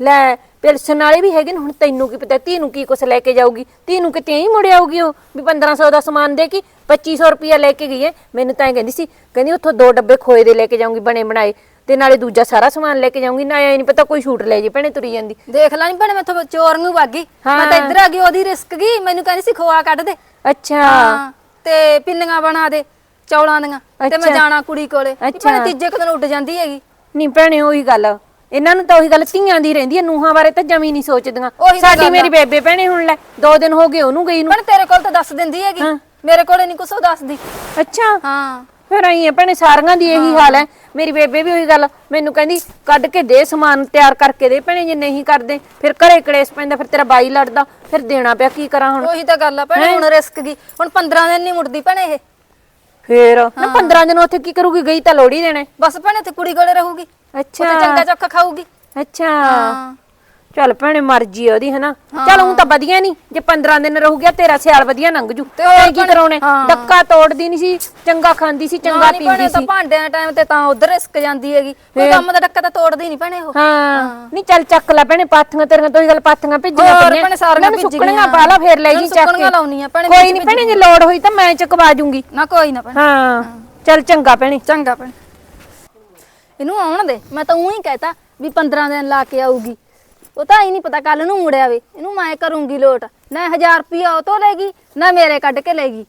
ਲੈ ਪਿਲਸਨ ਵਾਲੇ ਵੀ ਹੈਗੇ ਨੇ ਹੁਣ ਤੈਨੂੰ ਕੀ ਪਤਾ ਧੀ ਨੂੰ ਕੀ ਕੁਛ ਲੈ ਕੇ ਜਾਊਗੀ ਧੀ ਨੂੰ ਕਿਤੇ ਹੀ ਮੁੜ ਆਊਗੀ ਉਹ ਵੀ 1500 ਦਾ ਸਮਾਨ ਦੇ ਕੇ 2500 ਰੁਪਿਆ ਲੈ ਕੇ ਗਈ ਹੈ ਮੈਨੂੰ ਤਾਂ ਐ ਕਹਿੰਦੀ ਸੀ ਕਹਿੰਦੀ ਉੱਥੋਂ ਦੋ ਡੱਬੇ ਖੋਏ ਦੇ ਲੈ ਕੇ ਜਾਊਂਗੀ ਬਣੇ ਬਣਾਏ। ਤੇ ਨਾਲੇ ਦੂਜਾ ਸਾਰਾ ਸਮਾਨ ਲੈ ਕੇ ਜਾਊਂਗੀ ਨਾ ਐ ਨਹੀਂ ਪਤਾ ਕੋਈ ਸ਼ੂਟ ਲੈ ਜੇ ਭੈਣੇ ਤੁਰੀ ਜਾਂਦੀ। ਦੇਖ ਲੈ ਨਹੀਂ ਭੈਣੇ ਮੈਥੋਂ ਚੋਰ ਨੂੰ ਵਾਗੀ ਮੈਂ ਤਾਂ ਇੱਧਰ ਆ ਗਈ ਉਹਦੀ ਰਿਸਕ ਗਈ ਮੈਨੂੰ ਕਹਿੰਦੀ ਸੀ ਖੋਆ ਕੱਢ ਦੇ। ਅੱਛਾ। ਤੇ ਪਿੰਨੀਆਂ ਬਣਾ ਦੇ ਚੌਲਾਂ ਦੀਆਂ ਤੇ ਮੈਂ। ਜਾਣਾ ਕੁੜੀ ਕੋਲੇ। ਭੈਣੇ ਤੀਜੇ ਕੁ ਦਿਨ ਉੱਡ ਜਾਂਦੀ ਹੈਗੀ। ਨਹੀਂ ਭੈਣੇ ਉਹੀ ਗੱਲ। ਇਹਨਾਂ ਨੂੰ ਤਾਂ ਉਹੀ ਗੱਲ ਧੀਆਂ ਦੀ ਰਹਿੰਦੀ ਹੈ ਨੂਹਾਂ ਬਾਰੇ ਤਾਂ ਜਮੀ ਨਹੀਂ ਸੋਚਦੀਆਂ। ਸਾਡੀ ਮੇਰੀ। ਬੇਬੇ ਭੈਣੇ ਹੁਣ ਲੈ ਦੋ ਦਿਨ ਹੋ ਗਏ ਉਹਨੂੰ ਗਈ ਨੂੰ। ਭੈਣੇ ਤੇਰੇ ਕੋਲ ਤਾਂ ਦੱਸ ਦਿੰਦੀ ਹੈਗੀ। ਮੇਰੇ ਕੋਲੇ ਨਹੀਂ ਕੁਛ ਉਹ ਦੱਸਦੀ। ਅੱਛਾ। ਹਾਂ। ਫਿਰ ਆਈ ਹੈ ਭੈਣੇ ਸਾਰੀਆਂ ਦੀ ਇਹੀ ਹਾਲ ਹੈ ਮੇਰੀ ਬੇਬੇ ਵੀ ਉਹੀ ਗੱਲ ਮੈਨੂੰ ਕਹਿੰਦੀ ਕੱਢ ਕੇ ਦੇ ਸਮਾਨ ਤਿਆਰ ਕਰਕੇ ਦੇ ਭੈਣੇ ਜੇ ਨਹੀਂ ਕਰਦੇ ਫਿਰ ਘਰੇ ਕਲੇਸ਼ ਪੈਂਦਾ ਫਿਰ ਤੇਰਾ ਬਾਈ ਲੜਦਾ ਫਿਰ ਦੇਣਾ ਪਿਆ ਕੀ ਕਰਾਂ ਹੁਣ? ਉਹੀ ਤਾਂ ਗੱਲ ਆ ਭੈਣੇ ਹੁਣ ਰਿਸਕ ਗਈ ਹੁਣ 15 ਦਿਨ ਨਹੀਂ ਮੁੜਦੀ ਭੈਣੇ ਇਹ। ਫੇਰ? ਨਾ 15 ਦਿਨ ਉੱਥੇ ਕੀ ਕਰੂਗੀ ਗਈ ਤਾਂ ਲੋੜੀ ਦੇਣੇ। ਬਸ ਭੈਣੇ ਤੇ ਕੁੜੀ ਕੋਲੇ ਰਹੂਗੀ। ਅੱਛਾ। ਚੰਗਾ ਚੌਖਾ ਖਾਊਗੀ। ਅੱਛਾ। ਚੱਲ ਭੈਣੇ ਮਰਜ਼ੀ ਆ ਉਹਦੀ ਹਨਾ? ਚੱਲ ਹੁਣ ਤਾਂ ਵਧੀਆ ਨਹੀਂ ਜੇ 15 ਦਿਨ ਰਹੂਗਾ ਤੇਰਾ ਸਿਆਲ ਵਧੀਆ ਲੰਘ ਜੂ। ਤੇ ਹੋਰ ਕੀ ਕਰਾਉਣੇ। ਡੱਕਾ ਤੋੜਦੀ ਨਹੀਂ ਸੀ ਚੰਗਾ ਖਾਂਦੀ ਸੀ ਚੰਗਾ ਨਹੀਂ ਭੈਣੇ ਪੀਂਦੀ ਤਾਂ ਸੀ। ਭਾਂਡਿਆਂ ਟਾਈਮ ਤੇ ਤਾਂ ਉਧਰ ਰਿਸਕ ਜਾਂਦੀ ਹੈਗੀ। ਕੋਈ ਕੰਮ ਦਾ ਡੱਕਾ ਤਾਂ ਤੋੜਦੀ ਨਹੀਂ ਭੈਣੇ ਉਹ। ਹਾਂ। ਨਹੀਂ ਚੱਲ ਚੱਕ ਲੈ ਭੈਣੇ ਪਾਥੀਆਂ ਤੇਰੀਆਂ ਤੋਂ ਹੀ ਗੱਲ ਪਾਥੀਆਂ ਭੇਜੀਆਂ ਹੋਰ ਭੈਣੇ ਸਾਰੀਆਂ ਉਹਨਾਂ ਨੂੰ ਭਿੱਜ ਸੁੱਕਣੀਆਂ। ਪਾ ਲਾ ਫੇਰ ਲੈ ਜੀ ਚੱਕ ਸੁੱਕਣੀਆਂ ਕੇ। ਲਾਉਣੀਆਂ ਭੈਣੇ, ਕੋਈ ਨਹੀਂ ਭੈਣੇ ਜੇ ਲੋੜ ਹੋਈ ਤਾਂ ਮੈਂ ਚਕਵਾ ਜੂੰਗੀ। ਨਾ ਕੋਈ ਨਾ ਭੈਣੇ। ਹਾਂ। ਚੱਲ ਚੰਗਾ ਭੈਣੇ। ਚੰਗਾ ਭੈਣੇ। ਇਹਨੂੰ ਆਉਣ ਦੇ ਮੈਂ ਤਾਂ ਉਹੀ ਕਹਿਤਾ ਵੀ 15 ਦਿਨ ਲਾ ਕੇ ਆਊਗੀ। ਉਹ ਤਾਂ ਹੀ ਨਹੀਂ ਪਤਾ ਕੱਲ ਨੂੰ ਮੁੜਿਆ ਵੇ। ਇਹਨੂੰ ਮੈਂ ਕਰੂੰਗੀ ਲੋਟ। ਨਾ 1000 ਰੁਪਿਆ ਉਹ ਤੋਂ ਲੈਗੀ ਨਾ ਮੇਰੇ ਕੱਢ ਕੇ ਲੈਗੀ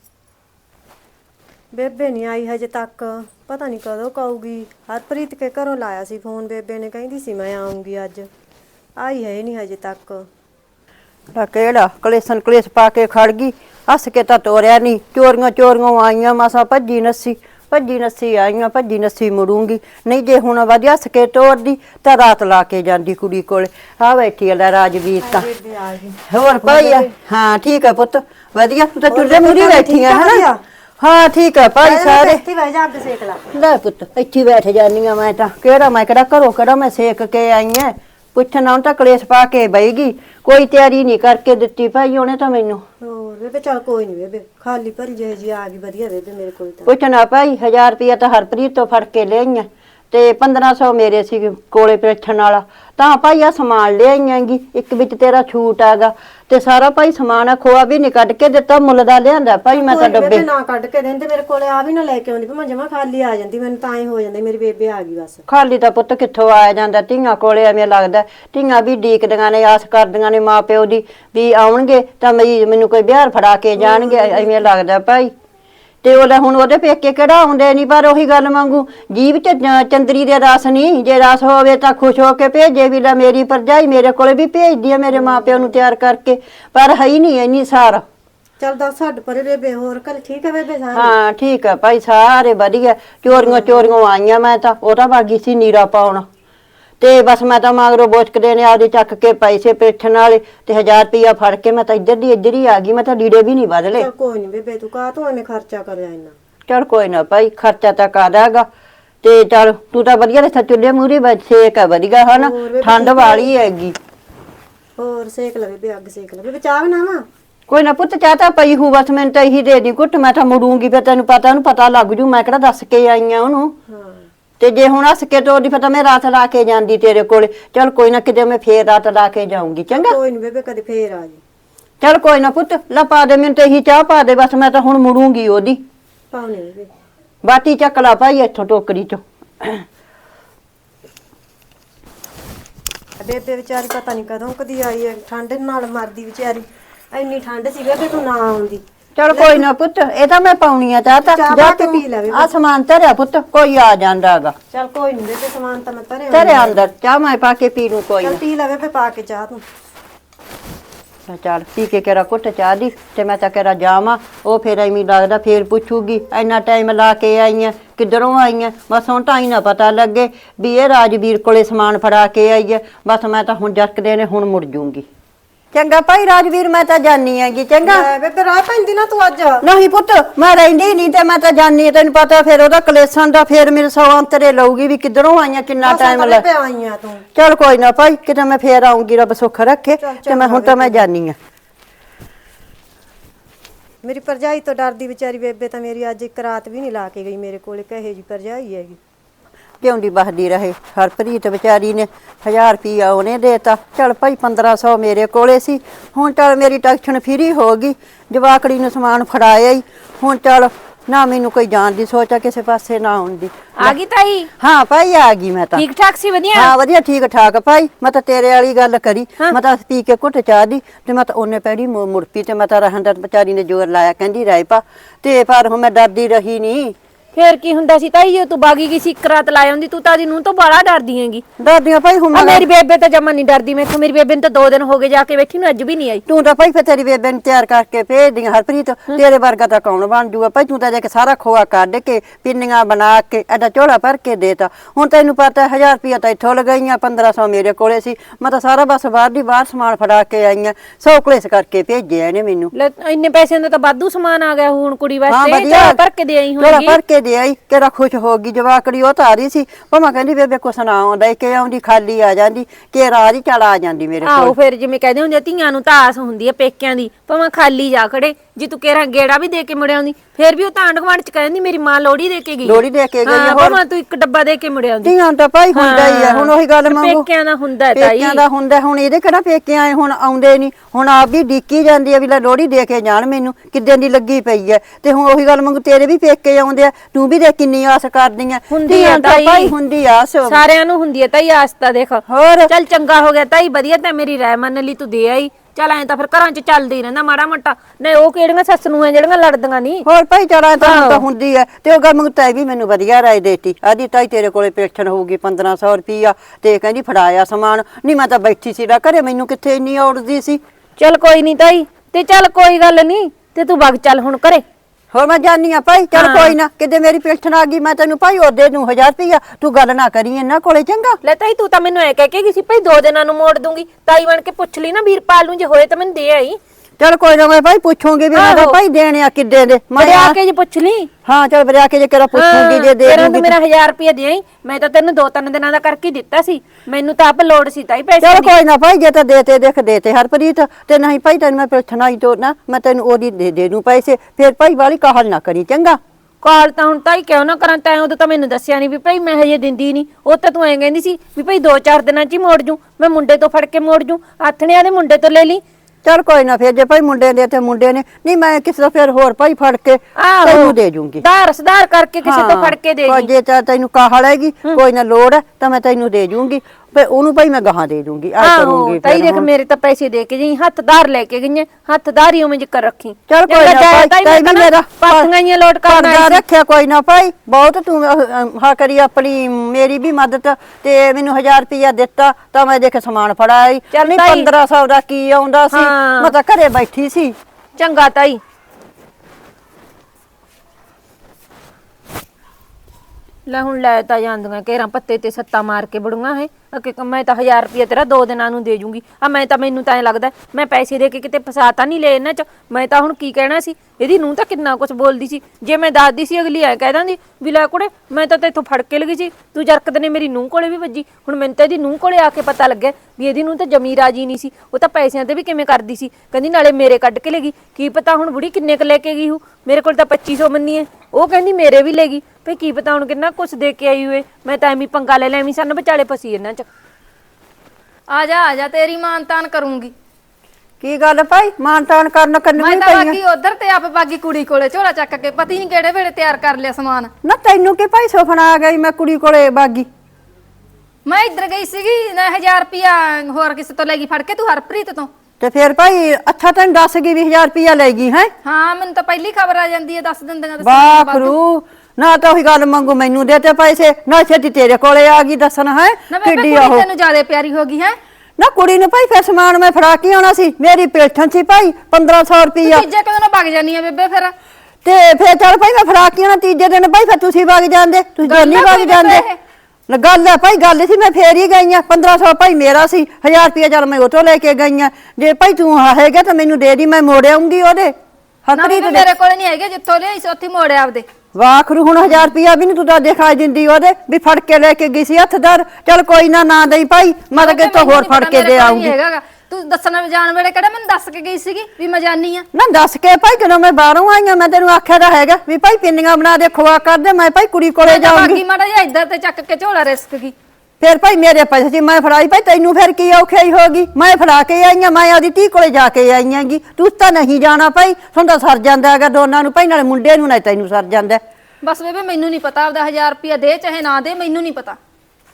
ਬੇਬੇ ਨਹੀਂ ਆਈ ਹਜੇ ਤੱਕ। ਪਤਾ ਨਹੀਂ ਕਦੋਂ ਕਾਊਗੀ ਹਰਪ੍ਰੀਤ ਕੇ ਘਰੋਂ ਲਾਇਆ ਸੀ ਫੋਨ ਬੇਬੇ ਨੇ। ਕਹਿੰਦੀ ਸੀ ਮੈਂ ਆਉਂਗੀ ਅੱਜ। ਆਈ ਹੈ ਨਹੀਂ ਹਜੇ ਤੱਕ। ਤਾਂ ਕਿਹੜਾ? ਕਲੇਸਨ ਕਲੇਸ ਪਾ ਕੇ ਖੜ ਗਈ। ਹੱਸ ਕੇ ਤਾਂ ਤੋਰਿਆ ਨਹੀਂ ਚੋਰੀਆਂ ਚੋਰੀਆਂ ਆਈਆਂ ਮਸਾ ਭੱਜੀ ਨੱਸੀ। ਭੱਜੀ ਨੱਸੀ ਆਈਆਂ ਭੱਜੀ ਨੱਸੀ ਮੁੜੂੰਗੀ। ਨਹੀਂ ਜੇ ਹੁਣ ਵਧੀਆ ਹੱਸ ਕੇ ਤੋਰਦੀ ਤਾਂ ਰਾਤ ਲਾ ਕੇ ਜਾਂਦੀ ਕੁੜੀ ਕੋਲੇ। ਆ ਬੈਠੀ ਆ ਲੈ ਰਾਜਵੀਰ ਤਾਂ। ਹੋਰ ਭਾਈ ਆ? ਹਾਂ ਠੀਕ ਆ ਪੁੱਤ। ਵਧੀਆ। ਤੂੰ ਤਾਂ ਚੁੱਲ੍ਹੇ ਮੂਰੀ ਬੈਠੀ ਆ ਹਨਾ? ਹਾਂ ਠੀਕ ਆ ਭਾਈ ਸਾਰੇ। ਇੱਥੇ ਬਹਿ ਜਾ ਅੱਗ ਸੇਕ ਲਾ ਲੈ ਪੁੱਤ ਇੱਥੇ ਹੀ ਬੈਠ ਜਾਨੀ ਆ ਮੈਂ ਤਾਂ। ਕਿਹੜਾ ਮੈਂ ਕਿਹੜਾ ਘਰੋਂ ਕਿਹੜਾ ਮੈਂ ਸੇਕ ਕੇ ਆਈ ਐ? ਪੁੱਛਣਾ ਹੁਣ ਤਾਂ ਕਲੇਸ਼ ਪਾ ਕੇ ਬਈਗੀ ਕੋਈ ਤਿਆਰੀ ਨਹੀਂ ਕਰਕੇ ਦਿੱਤੀ ਭਾਈ ਉਹਨੇ ਤਾਂ ਮੈਨੂੰ। ਹੋਰ ਬੇਬੇ ਚੱਲ ਕੋਈ ਨਹੀਂ ਬੇਬੇ ਖਾਲੀ ਭਰੀ ਜਿਹੇ ਜੀ ਆ ਗਈ, ਵਧੀਆ ਬੇਬੇ ਮੇਰੇ ਕੋਲ ਤਾਂ। ਨਾ ਭਾਈ 1000 ਰੁਪਇਆ ਤਾਂ ਹਰਪ੍ਰੀਤ ਤੋਂ ਫੜ ਕੇ ਲਿਆਈਆਂ ਤੇ 1500 ਮੇਰੇ ਸੀ ਕੋਲੇ ਪੇਛਣ ਵਾਲਾ। ਤਾਂ ਭਾਈ ਆ ਸਮਾਨ ਲਿਆਈਆਂਗੀ ਇੱਕ ਵਿੱਚ ਤੇਰਾ ਛੂਟ ਆਗਾ ਤੇ ਸਾਰਾ ਭਾਈ ਸਮਾਨ ਆ ਖੋਆ ਵੀ ਨਹੀਂ ਕੱਢ ਕੇ ਦਿੱਤਾ ਮੁੱਲ ਦਾ ਲਿਆਂਦਾ ਭਾਈ ਮੈਂ ਤਾਂ ਡੱਬੇ। ਨਾ ਕੱਢ ਕੇ ਦਿੰਦੇ ਮੇਰੇ ਕੋਲੇ ਆ ਵੀ ਨਾ ਲੈ ਕੇ ਆਉਂਦੀ ਮੈਂ ਜਮਾ ਖਾਲੀ ਆ ਜਾਂਦੀ ਮੈਨੂੰ ਤਾਂ ਹੀ ਹੋ ਜਾਂਦਾ ਮੇਰੀ ਬੇਬੇ ਆ ਗਈ ਬਸ। ਖਾਲੀ ਤਾਂ ਪੁੱਤ ਕਿੱਥੋਂ ਆਇਆ ਜਾਂਦਾ ਧੀਆਂ ਕੋਲੇ ਐਵੇਂ ਲੱਗਦਾ। ਧੀਆਂ ਵੀ ਡੀਕਦੀਆਂ ਨੇ ਆਸ ਕਰਦੀਆਂ ਨੇ ਮਾਪਿਓ ਦੀ ਵੀ ਆਉਣਗੇ ਤਾਂ ਮੇਰੀ ਮੈਨੂੰ ਕੋਈ ਵਿਹਾਰ ਫੜਾ ਕੇ ਜਾਣਗੇ ਐਵੇਂ ਲੱਗਦਾ ਭਾਈ। ਤੇ ਉਹਦਾ ਹੁਣ ਉਹਦੇ ਪੇਕੇ ਕਿਹੜਾ ਆਉਂਦੇ ਨਹੀਂ ਪਰ ਉਹੀ ਗੱਲ ਮੰਗੂ ਜੀਵ ਚ ਜ- ਚੰਦਰੀ ਦੇ ਰਸ ਨਹੀਂ। ਜੇ ਰਸ ਹੋਵੇ ਤਾਂ ਖੁਸ਼ ਹੋ ਕੇ ਭੇਜੇ ਵੀ ਲੈ ਮੇਰੀ ਪਰਜਾਈ ਮੇਰੇ ਕੋਲੇ ਵੀ ਭੇਜਦੀ ਆ ਮੇਰੇ ਮਾਪਿਓ ਨੂੰ ਤਿਆਰ ਕਰਕੇ ਪਰ ਹੈ ਹੀ ਨਹੀਂ ਇੰਨੀ ਸਾਰ। ਚੱਲ ਦੱਸ ਪਰੇ ਬੇਬੇ ਹੋਰ ਕੱਲ ਠੀਕ ਹੈ ਬੇਬੇ ਸਾਰੇ? ਹਾਂ ਠੀਕ ਆ ਭਾਈ ਸਾਰੇ ਵਧੀਆ। ਚੋਰੀਆਂ ਚੋਰੀਆਂ ਆਈਆਂ ਮੈਂ ਤਾਂ ਉਹ ਤਾਂ ਬਾਗੀ ਸੀ ਨੀਰਾ ਪਾਉਣ। ਤੇ ਬਸ ਮੈਂ ਤਾਂ ਮਗਰੋਂ ਬੋਚਕਦੇ ਨੇ ਆਪਦੇ ਚੱਕ ਕੇ ਪੈਸੇ ਪੇਛਣ ਵਾਲੇ ਤੇ 1000 ਰੁਪਇਆ ਫੜ ਕੇ ਮੈਂ ਤਾਂ ਇੱਧਰ ਦੀ ਇੱਧਰ ਹੀ ਆ ਗਈ ਮੈਂ ਤਾਂ ਲੀੜੇ ਵੀ ਨਹੀਂ ਬਦਲੇ। ਚੱਲ ਕੋਈ ਨਹੀਂ ਬੇਬੇ ਤੂੰ ਕਾਹ ਤੋਂ ਐਵੇਂ ਖਰਚਾ ਕਰਿਆ ਇੰਨਾ ਚਲ ਕੋਈ ਨਾ ਭਾਈ ਖਰਚਾ ਤਾਂ ਕਾਦਾਗਾ ਤੇ ਚਲ ਤੂੰ ਤਾਂ ਵਧੀਆ ਰਿਹਾ ਚੁੱਲ੍ਹੇ ਮੂਰੀ ਬੈਠੇ ਕਾ ਵਧੀਆ ਹਨਾ? ਹੋਰ ਠੰਡ ਵਾਲੀ ਹੈਗੀ। ਹੋਰ ਸੇਕ ਲੈ ਬੇਬੇ ਅੱਗ ਸੇਕ ਲੈ ਬੇਬੇ ਚਾਹ ਬਣਾਵਾਂ? ਕੋਈ ਨਾ ਪੁੱਤ ਚਾਹ ਤਾਂ ਪਈ ਹੂ ਬਸ ਮੈਨੂੰ ਤਾਂ ਇਹੀ ਦੇ ਦੀ ਕੁੱਟ ਮੈਂ ਤਾਂ ਮੁੜੂੰਗੀ ਫਿਰ ਤੈਨੂੰ ਪਤਾ ਉਹਨੂੰ ਪਤਾ ਲੱਗ ਜੂ ਮੈਂ ਕਿਹੜਾ ਦੱਸ ਕੇ ਆਈ ਆ ਉਹਨੂੰ। ਹਾਂ। ਤੇ ਜੇ ਹੁਣ ਹੱਸ ਕੇ ਤੋਰਦੀ ਫਿਰ ਤਾਂ ਮੈਂ ਰਾਤ ਲਾ ਕੇ ਜਾਂਦੀ ਤੇਰੇ ਕੋਲੇ। ਚਲ ਕੋਈ ਨਾ ਕਿਤੇ ਮੈਂ ਫੇਰ ਰਾਤ ਲਾ ਕੇ ਜਾਊਂਗੀ ਚੰਗਾ? ਕੋਈ ਨਹੀਂ ਬੇਬੇ ਕਦੇ ਫੇਰ ਆ ਜੀ। ਚਲ ਕੋਈ ਨਾ ਪੁੱਤ ਲਾ ਪਾ ਦੇ ਮੈਨੂੰ ਤੇ ਇਹੀ ਚਾਹ ਪਾ ਦੇ ਬਸ ਮੈਂ ਤਾਂ ਹੁਣ ਮੁੜੂੰਗੀ ਉਹਦੀ। ਪਾਉਣੇ ਬੇਬੇ। ਬਾਟੀ ਚੱਕ ਲਾ ਭਾਈ ਇੱਥੋਂ ਟੋਕਰੀ ਚੋਂ। ਬੇਬੇ ਵਿਚਾਰੀ ਪਤਾ ਨਹੀਂ ਕਦੋਂ ਕਦੀ ਆਈ ਹੈ ਠੰਡ ਨਾਲ ਮਰਦੀ ਵਿਚਾਰੀ। ਇੰਨੀ ਠੰਡ ਸੀ ਬੇਬੇ ਤੂੰ ਨਾ ਆਉਂਦੀ। ਚਲ ਕੋਈ ਨਾ ਪੁੱਤ ਇਹ ਤਾਂ ਮੈਂ ਪਾਉਣੀ ਆ ਚਾਹ ਤਾਂ। ਚਾਹ ਜਾ ਤੂੰ ਪੀ ਲੈ। ਆ ਸਮਾਨ ਧਰਿਆ ਪੁੱਤ ਕੋਈ ਆ ਜਾਂਦਾਗਾ ਚੱਲ ਕੋਈ ਨਹੀਂ ਬੇਬੇ ਸਮਾਨ ਤਾਂ ਮੈਂ ਧਰਿਆ ਧਰਿਆ ਅੰਦਰ ਚਾਹ ਮੈਂ ਪਾ ਕੇ ਪੀ ਲੂੰ ਕੋਈ ਚੱਲ ਨਾ। ਪੀ ਲੈ ਬੇਬੇ ਪਾ ਕੇ ਚਾਹ ਤੂੰ। ਤਾਂ ਚੱਲ ਪੀ ਕੇ ਕਿਹੜਾ ਕੁੱਟ ਚਾਹ ਦੀ ਤੇ ਮੈਂ ਤਾਂ ਕਿਹੜਾ ਜਾਵਾਂ ਉਹ ਫੇਰ ਐਵੇਂ ਲੱਗਦਾ ਫੇਰ ਪੁੱਛੂਗੀ ਇੰਨਾ ਟਾਈਮ ਲਾ ਕੇ ਆਈਆਂ ਕਿੱਧਰੋਂ ਆਈਆਂ? ਬਸ ਹੁਣ ਤਾਂ ਹੀ ਨਾ ਪਤਾ ਲੱਗੇ ਵੀ ਇਹ ਰਾਜਵੀਰ ਕੋਲੇ ਸਮਾਨ ਫੜਾ ਕੇ ਆਈ ਹੈ ਬਸ ਮੈਂ ਤਾਂ ਹੁਣ ਜੱਕਦੇ ਨੇ ਹੁਣ ਮੁੜ ਜੂੰਗੀ। ਚੰਗਾ ਭਾਈ ਰਾਜਵੀਰ ਮੈਂ ਤਾਂ ਜਾਣੀ ਹੈਗੀ ਚੰਗਾ? ਲੈ ਬੇਬੇ ਰਾਹ ਪੈਂਦੀ ਨਾ ਤੂੰ ਅੱਜ। ਨਹੀਂ ਪੁੱਤ ਮੈਂ ਰਹਿੰਦੀ ਨਹੀਂ ਤੇ ਮੈਂ ਤਾਂ ਜਾਣੀ ਹਾਂ, ਤੈਨੂੰ ਪਤਾ ਫਿਰ ਉਹਦਾ ਕਲੇਸ਼ਾਂ ਦਾ ਫਿਰ ਮੇਰੇ ਸੌ ਅੰਤਰੇ ਲਊਗੀ ਵੀ ਕਿੱਧਰੋਂ ਆਈਆਂ ਕਿੰਨਾ ਟਾਈਮ ਲੈ। ਬੇਬੇ ਆਈਆਂ ਤੂੰ। ਚਲ ਕੋਈ ਨਾ ਭਾਈ ਕਿਤੇ ਮੈਂ ਫੇਰ ਆਉਂਗੀ ਰੱਬ ਸੁੱਖ ਰੱਖੇ ਤੇ ਮੈਂ ਹੁਣ ਤਾਂ ਮੈਂ ਜਾਣੀ ਆ। ਮੇਰੀ ਪਰਜਾਈ ਤੋਂ ਡਰਦੀ ਵਿਚਾਰੀ ਬੇਬੇ ਤਾਂ ਮੇਰੀ ਅੱਜ ਇੱਕ ਰਾਤ ਵੀ ਨਹੀਂ ਲਾ ਕੇ ਗਈ ਮੇਰੇ ਕੋਲੇ ਕਹੇ ਜੀ ਪਰਜਾਈ ਹੈਗੀ। ਜਿਉਂਦੀ ਬਸਦੀ ਰਹੇ? ਹਰਪ੍ਰੀਤ ਵਿਚਾਰੀ ਨੇ 1000 ਰੁਪਿਆ ਉਹਨੇ ਦੇਤਾ। ਚਲ ਭਾਈ 1500 ਮੇਰੇ ਕੋਲੇ ਸੀ। ਹੁਣ ਚਲ ਮੇਰੀ ਟੈਕਸ਼ਨ ਫਰੀ ਹੋ ਗਈ। ਜਵਾਕੜੀ ਨੂੰ ਸਮਾਨ ਫੜਾਇਆ ਹੀ ਹੁਣ ਚਲ ਨਾ ਮੈਨੂੰ ਕੋਈ ਜਾਣ ਦੀ ਸੋਚ ਆ ਕਿਸੇ ਪਾਸੇ ਨਾ ਆਉਣ ਦੀ। ਆ ਗਈ ਤਾਈ? ਹਾਂ ਭਾਈ ਆ ਗਈ ਮੈਂ ਤਾਂ। ਠੀਕ ਠਾਕ ਸੀ ਵਧੀਆ? ਹਾਂ ਵਧੀਆ ਠੀਕ ਠਾਕ ਭਾਈ। ਮੈਂ ਤਾਂ ਤੇਰੇ ਵਾਲੀ ਗੱਲ ਕਰੀ। ਮੈਂ ਤਾਂ ਪੀ ਕੇ ਘੁੱਟ ਚਾਹ ਦੀ ਤੇ ਮੈਂ ਤਾਂ ਉਹਨੇ ਪੈੜੀ ਮੁ- ਮੁੜ ਪਈ ਤੇ ਮੈਂ ਤਾਂ ਰਹਿਣ ਦਾ ਵਿਚਾਰੀ ਨੇ ਜ਼ੋਰ ਲਾਇਆ ਕਹਿੰਦੀ ਰਾਏ ਪਾ ਤੇ ਪਰ ਹੁਣ ਮੈਂ ਡਰਦੀ ਰਹੀ ਨਹੀਂ ਫੇਰ ਕੀ ਹੁੰਦਾ ਸੀ ਤਾਈ ਜੇ ਤੂੰ ਬਾਗੀ ਗਈ ਸੀ ਇੱਕ ਰਾਤ ਲਾਇਆ ਹੁੰਦੀ ਤੂੰ ਤਾਂ ਦੀ ਨੂੰ ਤੋਂ ਬਾਲਾ ਡਰਦੀ ਹੈਗੀ। ਦਾਦੀਆਂ ਭਾਈ ਹੁਣ ਆ ਮੇਰੀ ਬੇਬੇ ਤਾਂ ਜਮਾ ਨਹੀਂ ਡਰਦੀ ਮੈਥੋਂ ਮੇਰੀ ਬੇਬੇ ਨੂੰ ਤਾਂ ਦੋ ਦਿਨ ਹੋ ਗਏ ਜਾ ਕੇ ਬੈਠੀ ਨੂੰ ਅੱਜ ਵੀ ਨਹੀਂ ਆਈ। ਤੂੰ ਤਾਂ ਭਾਈ ਫਿਰ ਤੇਰੀ ਬੇਬੇ ਨੂੰ ਤਿਆਰ ਕਰਕੇ ਭੇਜਦੀਆਂ ਹਰਪ੍ਰੀਤ ਤੇਰੇ ਵਰਗਾ ਤਾਂ ਕੌਣ ਬਣ ਜੂਗਾ? ਭਾਈ ਤੂੰ ਤਾਂ ਜੇ ਕਿ ਸਾਰਾ ਖੋਆ ਕੱਢ ਕੇ ਪਿੰਨੀਆਂ ਬਣਾ ਕੇ ਐਡਾ ਝੋਲਾ ਭਰ ਕੇ ਦੇਤਾ। ਹੁਣ ਤੈਨੂੰ ਪਤਾ 1000 ਰੁਪਇਆ ਤਾਂ ਇੱਥੋਂ ਲਗਾਈਆਂ 1500 ਮੇਰੇ ਕੋਲੇ ਸੀ। ਮੈਂ ਤਾਂ ਸਾਰਾ ਬਸ ਬਾਹਰ ਦੀ ਬਾਹਰ ਸਮਾਨ ਫੜਾ ਕੇ ਆਈਆਂ ਸੌ ਕਲੇਸ ਕਰਕੇ ਭੇਜਿਆ ਇਹਨੇ ਮੈਨੂੰ। ਲੈ ਇੰਨੇ ਪੈਸਿਆਂ ਦਾ ਤਾਂ ਵਾਧੂ ਸਮਾਨ ਆ ਗਿਆ ਹੁਣ ਕੁੜੀ ਵਾਸਤੇ। ਭਰ ਕੇ ਦੇ ਆਈ ਝੋਲਾ ਹੋਣਗੀ ਭਰ ਕੇ ਦੇ ਆਈ ਕਿਹੜਾ ਖੁਸ਼ ਹੋ ਗਈ ਜਵਾਕੜੀ ਉਹ ਤਾਂ ਆ ਰਹੀ ਸੀ। ਭਾਵੇਂ ਕਹਿੰਦੀ ਬੇਬੇ ਕੁਛ ਨਾ ਆਉਂਦਾ ਕਿ ਆਉਂਦੀ ਖਾਲੀ ਆ ਜਾਂਦੀ ਕਿ ਰਾਜ ਹੀ ਚਲਾ ਆ ਜਾਂਦੀ ਮੇਰੇ ਆਹੋ ਕੋਲ। ਫਿਰ ਜਿਵੇਂ ਕਹਿੰਦੇ ਹੁੰਦੇ ਆ, ਧੀਆਂ ਨੂੰ ਤਾਂ ਆਸ ਹੁੰਦੀ ਹੈ ਪੇਕਿਆਂ ਦੀ ਭਾਵੇਂ ਖਾਲੀ ਜਾ ਖੜੇ ਜੇ ਤੂੰ ਕਿਹੜਾ ਗੇੜਾ ਵੀ ਦੇ ਕੇ ਮੁੜਿਆ ਆਉਂਦੀ ਫਿਰ ਵੀ ਉਹ ਤਾਂ ਆਂਢ ਗੁਆਂਢ ਚ ਕਹਿੰਦੀ ਮੇਰੀ ਮਾਂ ਲੋੜੀ ਦੇ ਕੇ ਗਈ। ਹੈ। ਲੋਹੜੀ ਦੇ ਕੇ ਗਈ ਹਾਂ, ਹੋਰ? ਭਾਵੇਂ ਤੂੰ ਇੱਕ ਡੱਬਾ ਦੇ ਕੇ ਮੁੜਿਆ ਆਉਂਦੀ। ਧੀਆਂ ਤਾਂ ਭਾਈ ਹੁੰਦਾ ਹੀ ਹੈ ਹੁਣ ਉਹੀ ਗੱਲ ਮੰਗੋ। ਪੇਕਿਆਂ ਦਾ ਹੁੰਦਾ ਹੈ ਤਾਈ। ਪੇਕਿਆਂ ਦਾ ਹੁੰਦਾ ਹੁਣ ਇਹਦੇ ਕਿਹੜਾ ਪੇਕੇ ਆਏ ਹੁਣ ਆਉਂਦੇ ਨਹੀਂ। ਹੁਣ ਆਪ ਵੀ ਡੀਕੀ ਜਾਂਦੀ ਹੈ ਵੀ ਲੈ ਲੋਹੜੀ ਦੇ ਕੇ ਜਾਣ ਮੈਨੂੰ ਕਿੱਦਾਂ ਦੀ ਲੱਗੀ ਪਈ ਹੈ ਤੇ ਹੁਣ ਉਹੀ ਗੱਲ ਮੰਗੋ ਤੇਰੇ ਵੀ ਪੇਕੇ ਆਉਂਦੇ ਆ ਤੂੰ ਵੀ ਦੇ ਕਿੰਨੀ ਆਸ ਕਰਦੀ ਆ। ਹੁੰਦੀ ਆ ਤਾਂ ਤਾਈ। ਭਾਈ ਹੁੰਦੀ ਆ ਆਸ। ਸਾਰਿਆਂ ਨੂੰ ਹੁੰਦੀ ਹੈ ਤਾਈ ਆਸ ਤਾਂ ਦੇਖ। ਹੋਰ? ਚੱਲ ਚੰਗਾ ਹੋ ਗਿਆ ਤਾਈ ਵਧੀਆ ਤਾਂ ਮੇਰੀ ਰਾਏ ਮੰਨ ਲਈ ਤੂੰ ਦੇ ਆਈ। ਚੱਲ ਐਂ ਤਾਂ ਫਿਰ ਘਰਾਂ 'ਚ ਚੱਲਦਾ ਰਹਿੰਦਾ ਮਾੜਾ ਮੋਟਾ। ਨਹੀਂ ਉਹ ਕਿਹੜੀਆਂ ਸੱਸ ਨੂੰ ਐ ਜਿਹੜੀਆਂ ਲੜਦੀਆਂ ਨਹੀਂ ਹੋਰ ਭਾਈ ਚੜਾ ਤਾਂ ਤਾਂ। ਹੁੰਦੀ ਹੈ ਤੇ ਉਹ ਗੱਲ ਤਾਈ ਵੀ ਮੈਨੂੰ ਵਧੀਆ ਰਾਏ ਦੇਤੀ। ਆਦੀ ਤਾਈ ਤੇਰੇ ਕੋਲੇ ਪੇਛਣ ਹੋਊਗੀ 1500 ਰੁਪਈਆ। ਤੇ ਕਹਿੰਦੀ ਫੜਾਇਆ ਸਮਾਨ। ਨਹੀਂ ਮੈਂ ਤਾਂ ਬੈਠੀ ਸੀ ਰਾ ਘਰੇ ਮੈਨੂੰ ਕਿੱਥੇ ਇੰਨੀ ਔੜਦੀ ਸੀ? ਚੱਲ ਕੋਈ ਨਹੀਂ ਤਾਈ। ਤੇ ਚੱਲ ਕੋਈ ਗੱਲ ਨਹੀਂ ਤੇ ਤੂੰ ਵਗ ਚੱਲ ਹੁਣ ਘਰੇ। ਹੋਰ ਮੈਂ ਜਾਨੀ ਆ ਭਾਈ ਚੱਲ। ਕੋਈ ਨਾ ਕਿਤੇ ਮੇਰੀ ਪਿਲਠਣ ਆ ਗਈ ਮੈਂ ਤੈਨੂੰ ਭਾਈ ਉਹਦੇ ਨੂੰ 1000 ਰੁਪਈਆ ਤੂੰ ਗੱਲ ਨਾ ਕਰੀ ਇਹਨਾਂ ਕੋਲੇ ਚੰਗਾ ਲੈ ਤਾਈ ਤੂੰ ਤਾਂ ਮੈਨੂੰ ਐ ਕਹਿ ਕੇ ਗਈ ਸੀ ਭਾਈ ਦੋ ਦਿਨਾਂ ਨੂੰ ਮੋੜ ਦੂੰਗੀ ਤਾਈ ਬਣ ਕੇ ਪੁੱਛ ਲਈ ਨਾ ਵੀਰਪਾਲ ਨੂੰ ਜੇ ਹੋਏ ਤਾਂ ਮੈਨੂੰ ਦੇ ਆਈ ਚੱਲ ਕੋਈ ਨਾ ਮੈਂ ਭਾਈ ਪੁੱਛੂਗੀ ਵੀ ਮੈਂ ਆਹੋ। ਭਾਈ ਦੇਣੇ ਆ ਕਿੱਡੇ ਦੇ? ਮੈਂ ਆ ਕੇ ਜੇ ਪੁੱਛ ਲਈ ਹਾਂ ਚੱਲ ਬਰਿਆ ਕੇ ਜੇ ਕਿਹੜਾ ਪੁੱਛੂਗੀ ਜੇ ਦੇ ਤੇਰਾ ਤੂੰ ਮੇਰਾ 1000 ਰੁਪਏ ਦੇ ਆਈ। ਮੈਂ ਤਾਂ ਤੈਨੂੰ ਦੋ ਤਿੰਨ ਦਿਨਾਂ ਦਾ ਕਰਕੇ ਹੀ ਦਿੱਤਾ ਸੀ। ਮੈਨੂੰ ਤਾਂ ਆਪ ਲੋੜ ਸੀ ਤਾਈ ਪੈਸੇ ਚੱਲ ਦੀ। ਕੋਈ ਨਾ ਭਾਈ ਜੇ ਤਾਂ ਦੇਤੇ ਦੇਖ ਦੇਤੇ ਹਰਪ੍ਰੀਤ। ਤੇ ਨਹੀਂ ਭਾਈ ਤੈਨੂੰ ਮੈਂ ਪਿਲਠਣ ਆਈ ਤੋਂ ਨਾ ਮੈਂ ਤੈਨੂੰ ਉਹਦੀ ਦੇ ਦੇ ਦੂੰ ਪੈਸੇ। ਫਿਰ ਭਾਈ ਵਾਲੀ ਕਾਹਲ ਨਾ ਕਰੀ ਚੰਗਾ? ਕਾਲ ਤਾਂ ਹੁਣ ਤਾਈ ਕਿਉਂ ਨਾ ਕਰਾਂ ਤੈਂ ਉਦੋਂ ਤਾਂ ਮੈਨੂੰ ਦੱਸਿਆ ਨਹੀਂ ਵੀ ਭਾਈ ਮੈਂ ਹਜੇ ਦਿੰਦੀ ਨਹੀਂ ਉਹ ਤਾਂ ਤੂੰ ਐਂ ਕਹਿੰਦੀ ਸੀ ਵੀ ਭਾਈ ਦੋ ਚਾਰ ਦਿਨਾਂ 'ਚ ਹੀ ਮੋੜ ਜੂ। ਮੈਂ ਮੁੰਡੇ ਤੋਂ ਫੜ ਕੇ ਮੋੜ ਜੂ। ਆਥਣਿਆਂ ਦੇ ਮੁੰਡੇ ਤੋਂ ਲੈ ਲਈ। ਚੱਲ ਕੋਈ ਨਾ ਫਿਰ ਜੇ ਭਾਈ ਮੁੰਡੇ ਦੇ ਤੇ ਮੁੰਡੇ ਨੇ ਨਹੀਂ ਮੈਂ ਕਿਸੇ ਤੋਂ ਫਿਰ ਹੋਰ ਭਾਈ ਫੜ ਕੇ ਤੈਨੂੰ ਦੇ ਜੂੰਗੀ। ਧਾਰ ਸੁਧਾਰ ਕਰਕੇ ਕਿਸੇ ਤੋਂ ਹਾਂ, ਫੜ ਕੇ ਦੇ ਕੋਈ ਜੀ ਜੇ ਤਾਂ ਤੈਨੂੰ ਕਾਹਲ ਹੈਗੀ ਕੋਈ ਨਾ ਲੋੜ ਹੈ ਤਾਂ ਮੈਂ ਤੈਨੂੰ ਦੇ ਜੂੰਗੀ। ਫੇ ਉਹਨੂੰ ਭਾਈ ਮੈਂ ਗਾਹਾਂ ਦੇ ਦੂੰਗੀ ਆ ਕਰੂੰਗੀ ਤਾਈ ਦੇਖ। ਮੇਰੇ ਤਾਂ ਪੈਸੇ ਦੇ ਕੇ ਗਈ ਹੱਥ ਧਾਰ ਲੈ ਕੇ ਗਈਆਂ ਹੱਥ ਧਾਰ ਹੀ ਉਵੇਂ ਜਿੱਕਰ ਰੱਖੀ ਚੱਲ ਕੋਈ ਨਾ ਭਾਈ ਤਾਈ ਵੀ ਮੇਰਾ ਜਿਹੀਆਂ ਲੋਟ ਕਰਨ ਸੀ। ਰੱਖਿਆ ਕੋਈ ਨਾ ਭਾਈ ਬਹੁਤ ਤੂੰ ਹਾਂ ਕਰੀ ਆਪਣੀ ਮੇਰੀ ਵੀ ਮਦਦ ਤੇ ਮੈਨੂੰ 1000 ਰੁਪਇਆ ਦਿੱਤਾ ਤਾਂ ਮੈਂ ਦੇਖ ਸਮਾਨ ਫੜਾਈ ਚੱਲ ਨਹੀਂ ਤਾਈ। 1500 ਦਾ ਕੀ ਆਉਂਦਾ ਸੀ। ਮੈਂ ਤਾਂ ਘਰੇ ਬੈਠੀ ਸੀ ਚੰਗਾ ਤਾਈ ਲੈ ਹੁਣ ਲੈ ਤਾਂ ਜਾਂਦੀਆਂ ਘੇਰਾਂ ਪੱਤੇ ਤੇ ਸੱਤਾ ਮਾਰ ਕੇ ਬੜੂਆਂ ਹੈ ਕਿ ਮੈਂ ਤਾਂ 1000 ਰੁਪਏ ਤੇਰਾ ਦੋ ਦਿਨਾਂ ਨੂੰ ਦੇ ਜੂੰਗੀ। ਆ ਮੈਂ ਤਾਂ ਮੈਨੂੰ ਤਾਂ ਐ ਲੱਗਦਾ ਮੈਂ ਪੈਸੇ ਦੇ ਕੇ ਕਿਤੇ ਫਸਾ ਤਾਂ ਨਹੀਂ ਲਏ ਇਹਨਾਂ ਚ। ਮੈਂ ਤਾਂ ਹੁਣ ਕੀ ਕਹਿਣਾ ਸੀ? ਇਹਦੀ ਨੂੰ ਤਾਂ ਕਿੰਨਾ ਕੁਝ ਬੋਲਦੀ ਸੀ। ਜੇ ਮੈਂ ਦੱਸਦੀ ਸੀ, ਅਗਲੀ ਐ ਕਹਿ ਦਾਂਦੀ, ਵੀ ਲੈ ਕੁੜੇ, ਮੈਂ ਤਾਂ ਤੇਥੋਂ ਫੜ ਕੇ ਲਗੀ ਸੀ। ਤੂੰ ਜਰਕਤ ਨੇ ਮੇਰੀ ਨੂੰਹ ਕੋਲੇ ਵੀ ਵੱਜੀ। ਹੁਣ ਮੈਨੂੰ ਤਾਂ ਇਹਦੀ ਨੂੰਹ ਕੋਲੇ ਆ ਕੇ ਪਤਾ ਲੱਗਿਆ ਵੀ ਇਹਦੀ ਨੂੰ ਤਾਂ ਜਮੀ ਰਾਜੀ ਨਹੀਂ ਸੀ। ਉਹ ਤਾਂ ਪੈਸਿਆਂ ਤੇ ਵੀ ਕਿਵੇਂ ਕਰਦੀ ਸੀ। ਕਹਿੰਦੀ, ਨਾਲੇ ਮੇਰੇ ਕੱਢ ਕੇ ਲੇਗੀ। ਕੀ ਪਤਾ ਹੁਣ ਬੁੜੀ ਕਿੰਨੇ ਕ ਲੈ ਕੇ ਗਈ ਹੂ ਮੇਰੇ ਕੋਲ ਤਾਂ 2500 ਮੰਨੀ ਹੈ। ਉਹ ਕਹਿੰਦੀ, ਮੇਰੇ ਵੀ ਲੈਗੀ। ਭਈ ਕੀ ਪਤਾ ਹੁਣ ਕਿੰਨਾ ਕੁਛ ਦੇ ਕੇ ਆਈ ਹੋਏ। ਮੈਂ ਤਾਂ ਐਵੇਂ ਪੰਗਾ ਲੈ ਲੈ ਐਵੇਂ ਸਾਨੂੰ ਵਿਚਾਲੇ ਫਸੀ ਇਹਨਾਂ ਚ। ਆ ਜਾ ਆ ਜਾ ਤੇਰੀ ਮਾਨ ਤਾਨ ਕਰੂੰਗੀ। ਕੀ ਗੱਲ ਭਾਈ? ਮਾਨ ਤਾਨ ਕਰਨ ਕੰਨ ਮੈਂ ਵੀ ਤਾਂ ਪਈਆਂ ਬਾਕੀ ਉਧਰ ਤੇ ਆਪ ਬਾਗੀ ਕੁੜੀ ਕੋਲੇ ਝੋਲਾ ਚੱਕ ਕੇ ਪਤੀ ਨਹੀਂ ਕਿਹੜੇ ਵੇਲੇ ਤਿਆਰ ਕਰ ਲਿਆ ਸਮਾਨ। ਨਾ ਤੈਨੂੰ ਕੀ ਭਾਈ ਸੁਪਨਾ ਆ ਗਈ ਮੈਂ ਕੁੜੀ ਕੋਲੇ ਬਾਗੀ। ਮੈਂ ਇੱਧਰ ਗਈ ਸੀਗੀ ਨਾ 1000 ਰੁਪਿਆ ਹੋਰ ਕਿਸੇ ਤੋਂ ਲੈ ਗਈ ਫੜ ਕੇ ਤੂੰ ਹਰਪ੍ਰੀਤ ਤੋਂ। ਤੇ ਫਿਰ ਭਾਈ ਅੱਛਾ ਤੈਨੂੰ ਦੱਸ ਗਈ ਵੀ 1000 ਰੁਪਇਆ ਲੈ ਗਈ ਹੈ? ਹਾਂ ਮੈਨੂੰ ਤਾਂ ਪਹਿਲੀ ਖਬਰ ਆ ਜਾਂਦੀ ਹੈ ਦੱਸ ਦਿੰਦੀਆਂ ਤੇ ਬਾਖਰੂ ਨਾ ਤਾਂ ਉਹੀ ਗੱਲ ਮੰਗੂ ਮੈਨੂੰ ਦੇ ਤੇ ਪੈਸੇ ਨਾ ਛੇਤੀ ਤੇਰੇ ਕੋਲੇ ਆ ਗਈ ਦੱਸਣ ਹੈ? ਨਾ ਬੇਬੇ ਕਿੱਡੀ ਕੁੜੀ ਉਹ ਤੈਨੂੰ ਜ਼ਿਆਦਾ ਪਿਆਰੀ ਹੋ ਗਈ ਹੈ? ਨਾ ਕੁੜੀ ਨੂੰ ਭਾਈ ਫਿਰ ਸਮਾਨ ਮੈਂ ਫੜਾ ਕੇ ਆਉਣਾ ਸੀ ਮੇਰੀ ਪੇਠਣ ਸੀ ਭਾਈ 1500 ਰੁਪਇਆ ਤੀਜੇ ਕਦੋਂ ਨਾ ਵਗ ਜਾਨੀ ਆ ਬੇਬੇ ਫਿਰ? ਤੇ ਫਿਰ ਚੱਲ ਭਾਈ ਮੈਂ ਫੜਾ ਕੇ ਆਉਣਾ ਤੀਜੇ ਦਿਨ ਭਾਈ ਫਿਰ ਤੁਸੀਂ ਵਗ ਜਾਂਦੇ ਤੁਸੀਂ ਗੱਲ ਦੋਨੀ ਆ ਵਗ ਕੋਈ ਜਾਂਦੇ। ਇਹ? ਨਾ ਗੱਲ ਹੈ ਭਾਈ ਗੱਲ ਸੀ ਮੈਂ ਫੇਰ ਹੀ ਗਈਆਂ 1500 ਭਾਈ ਮੇਰਾ ਸੀ 1000 ਰੁਪਇਆ ਚੱਲ ਮੈਂ ਉਹ ਤੋਂ ਲੈ ਕੇ ਗਈਆਂ ਜੇ ਭਾਈ ਤੂੰ ਹੈਗਾ ਤਾਂ ਮੈਨੂੰ ਦੇ ਦੀ ਮੈਂ ਮੋੜ ਆਉਂਗੀ ਉਹਦੇ। ਨਾ ਹਤਰੀ ਬੇਬੇ ਮੇਰੇ ਕੋਲ ਨਹੀਂ ਹੈਗੇ ਜਿੱਥੋਂ ਲਿਆਈ ਸੀ ਉੱਥੇ ਮੋੜਿਆ ਆਪਦੇ। ਵਾਖਰੂ ਹੁਣ 1000 ਰੁਪਇਆ ਵੀ ਨਹੀਂ ਤੂੰ ਤਾਂ ਦਿਖਾਈ ਦਿੰਦੀ ਉਹਦੇ ਵੀ ਫੜ ਕੇ ਲੈ ਕੇ ਗਈ ਸੀ ਹੱਥਦਾਰ ਚੱਲ ਕੋਈ ਨਾ ਨਾ ਦੇਈ ਭਾਈ ਮੈਂ ਤਾਂ ਕਿਤੋਂ ਹੋਰ ਫੜ ਕੇ ਦੇ ਆਉਂਗੀ ਤੂੰ ਦੱਸਣ ਜਾਣ ਵੇਲੇ ਕਿਹੜਾ ਮੈਨੂੰ ਦੱਸ ਕੇ ਗਈ ਸੀਗੀ ਵੀ ਮੈਂ ਜਾਨੀ ਆ? ਨਾ ਦੱਸ ਕੇ ਭਾਈ ਜਦੋਂ ਮੈਂ ਬਾਹਰੋਂ ਆਈਆਂ ਮੈਂ ਤੈਨੂੰ ਆਖਿਆ ਤਾਂ ਹੈਗਾ ਵੀ ਭਾਈ ਪਿੰਨੀਆਂ ਬਣਾ ਦੇ ਖਵਾ ਕਰ ਦੇ ਮੈਂ ਭਾਈ ਕੁੜੀ ਕੋਲੇ ਬਾਗੀ ਮਾੜਾ ਜਿਹਾ ਇੱਧਰ ਤੇ ਚੱਕ ਕੇ ਝੋਲਾ ਰਿਸਕ ਗਈ। ਫਿਰ ਭਾਈ ਮੇਰੇ ਪੈਸੇ ਸੀ, ਮੈਂ ਫੜਾਈ ਭਾਈ, ਤੈਨੂੰ ਫਿਰ ਕੀ ਔਖਿਆਈ ਹੋਗੀ ਮੈਂ ਫੜਾ ਕੇ ਆਈ ਆ ਮੈਂ ਆਦੀ ਧੀ ਕੋਲੇ ਜਾ ਕੇ ਆਈ ਆਂਗੀ ਤੂੰ ਤਾਂ ਨਹੀਂ ਜਾਣਾ ਭਾਈ ਤੁਹਾਨੂੰ ਤਾਂ ਸਰ ਜਾਂਦਾ ਹੈਗਾ, ਦੋਨਾਂ ਨੂੰ ਭਾਈ, ਨਾਲੇ ਮੁੰਡੇ ਨੂੰ ਨਾ ਤੈਨੂੰ ਸਰ ਜਾਂਦਾ। ਬਸ ਬੇਬੇ, ਮੈਨੂੰ ਨਹੀਂ ਪਤਾ ਆਪਦਾ 1000 ਰੁਪਿਆ ਦੇ, ਚਾਹੇ ਨਾ ਦੇ, ਮੈਨੂੰ ਨਹੀਂ ਪਤਾ।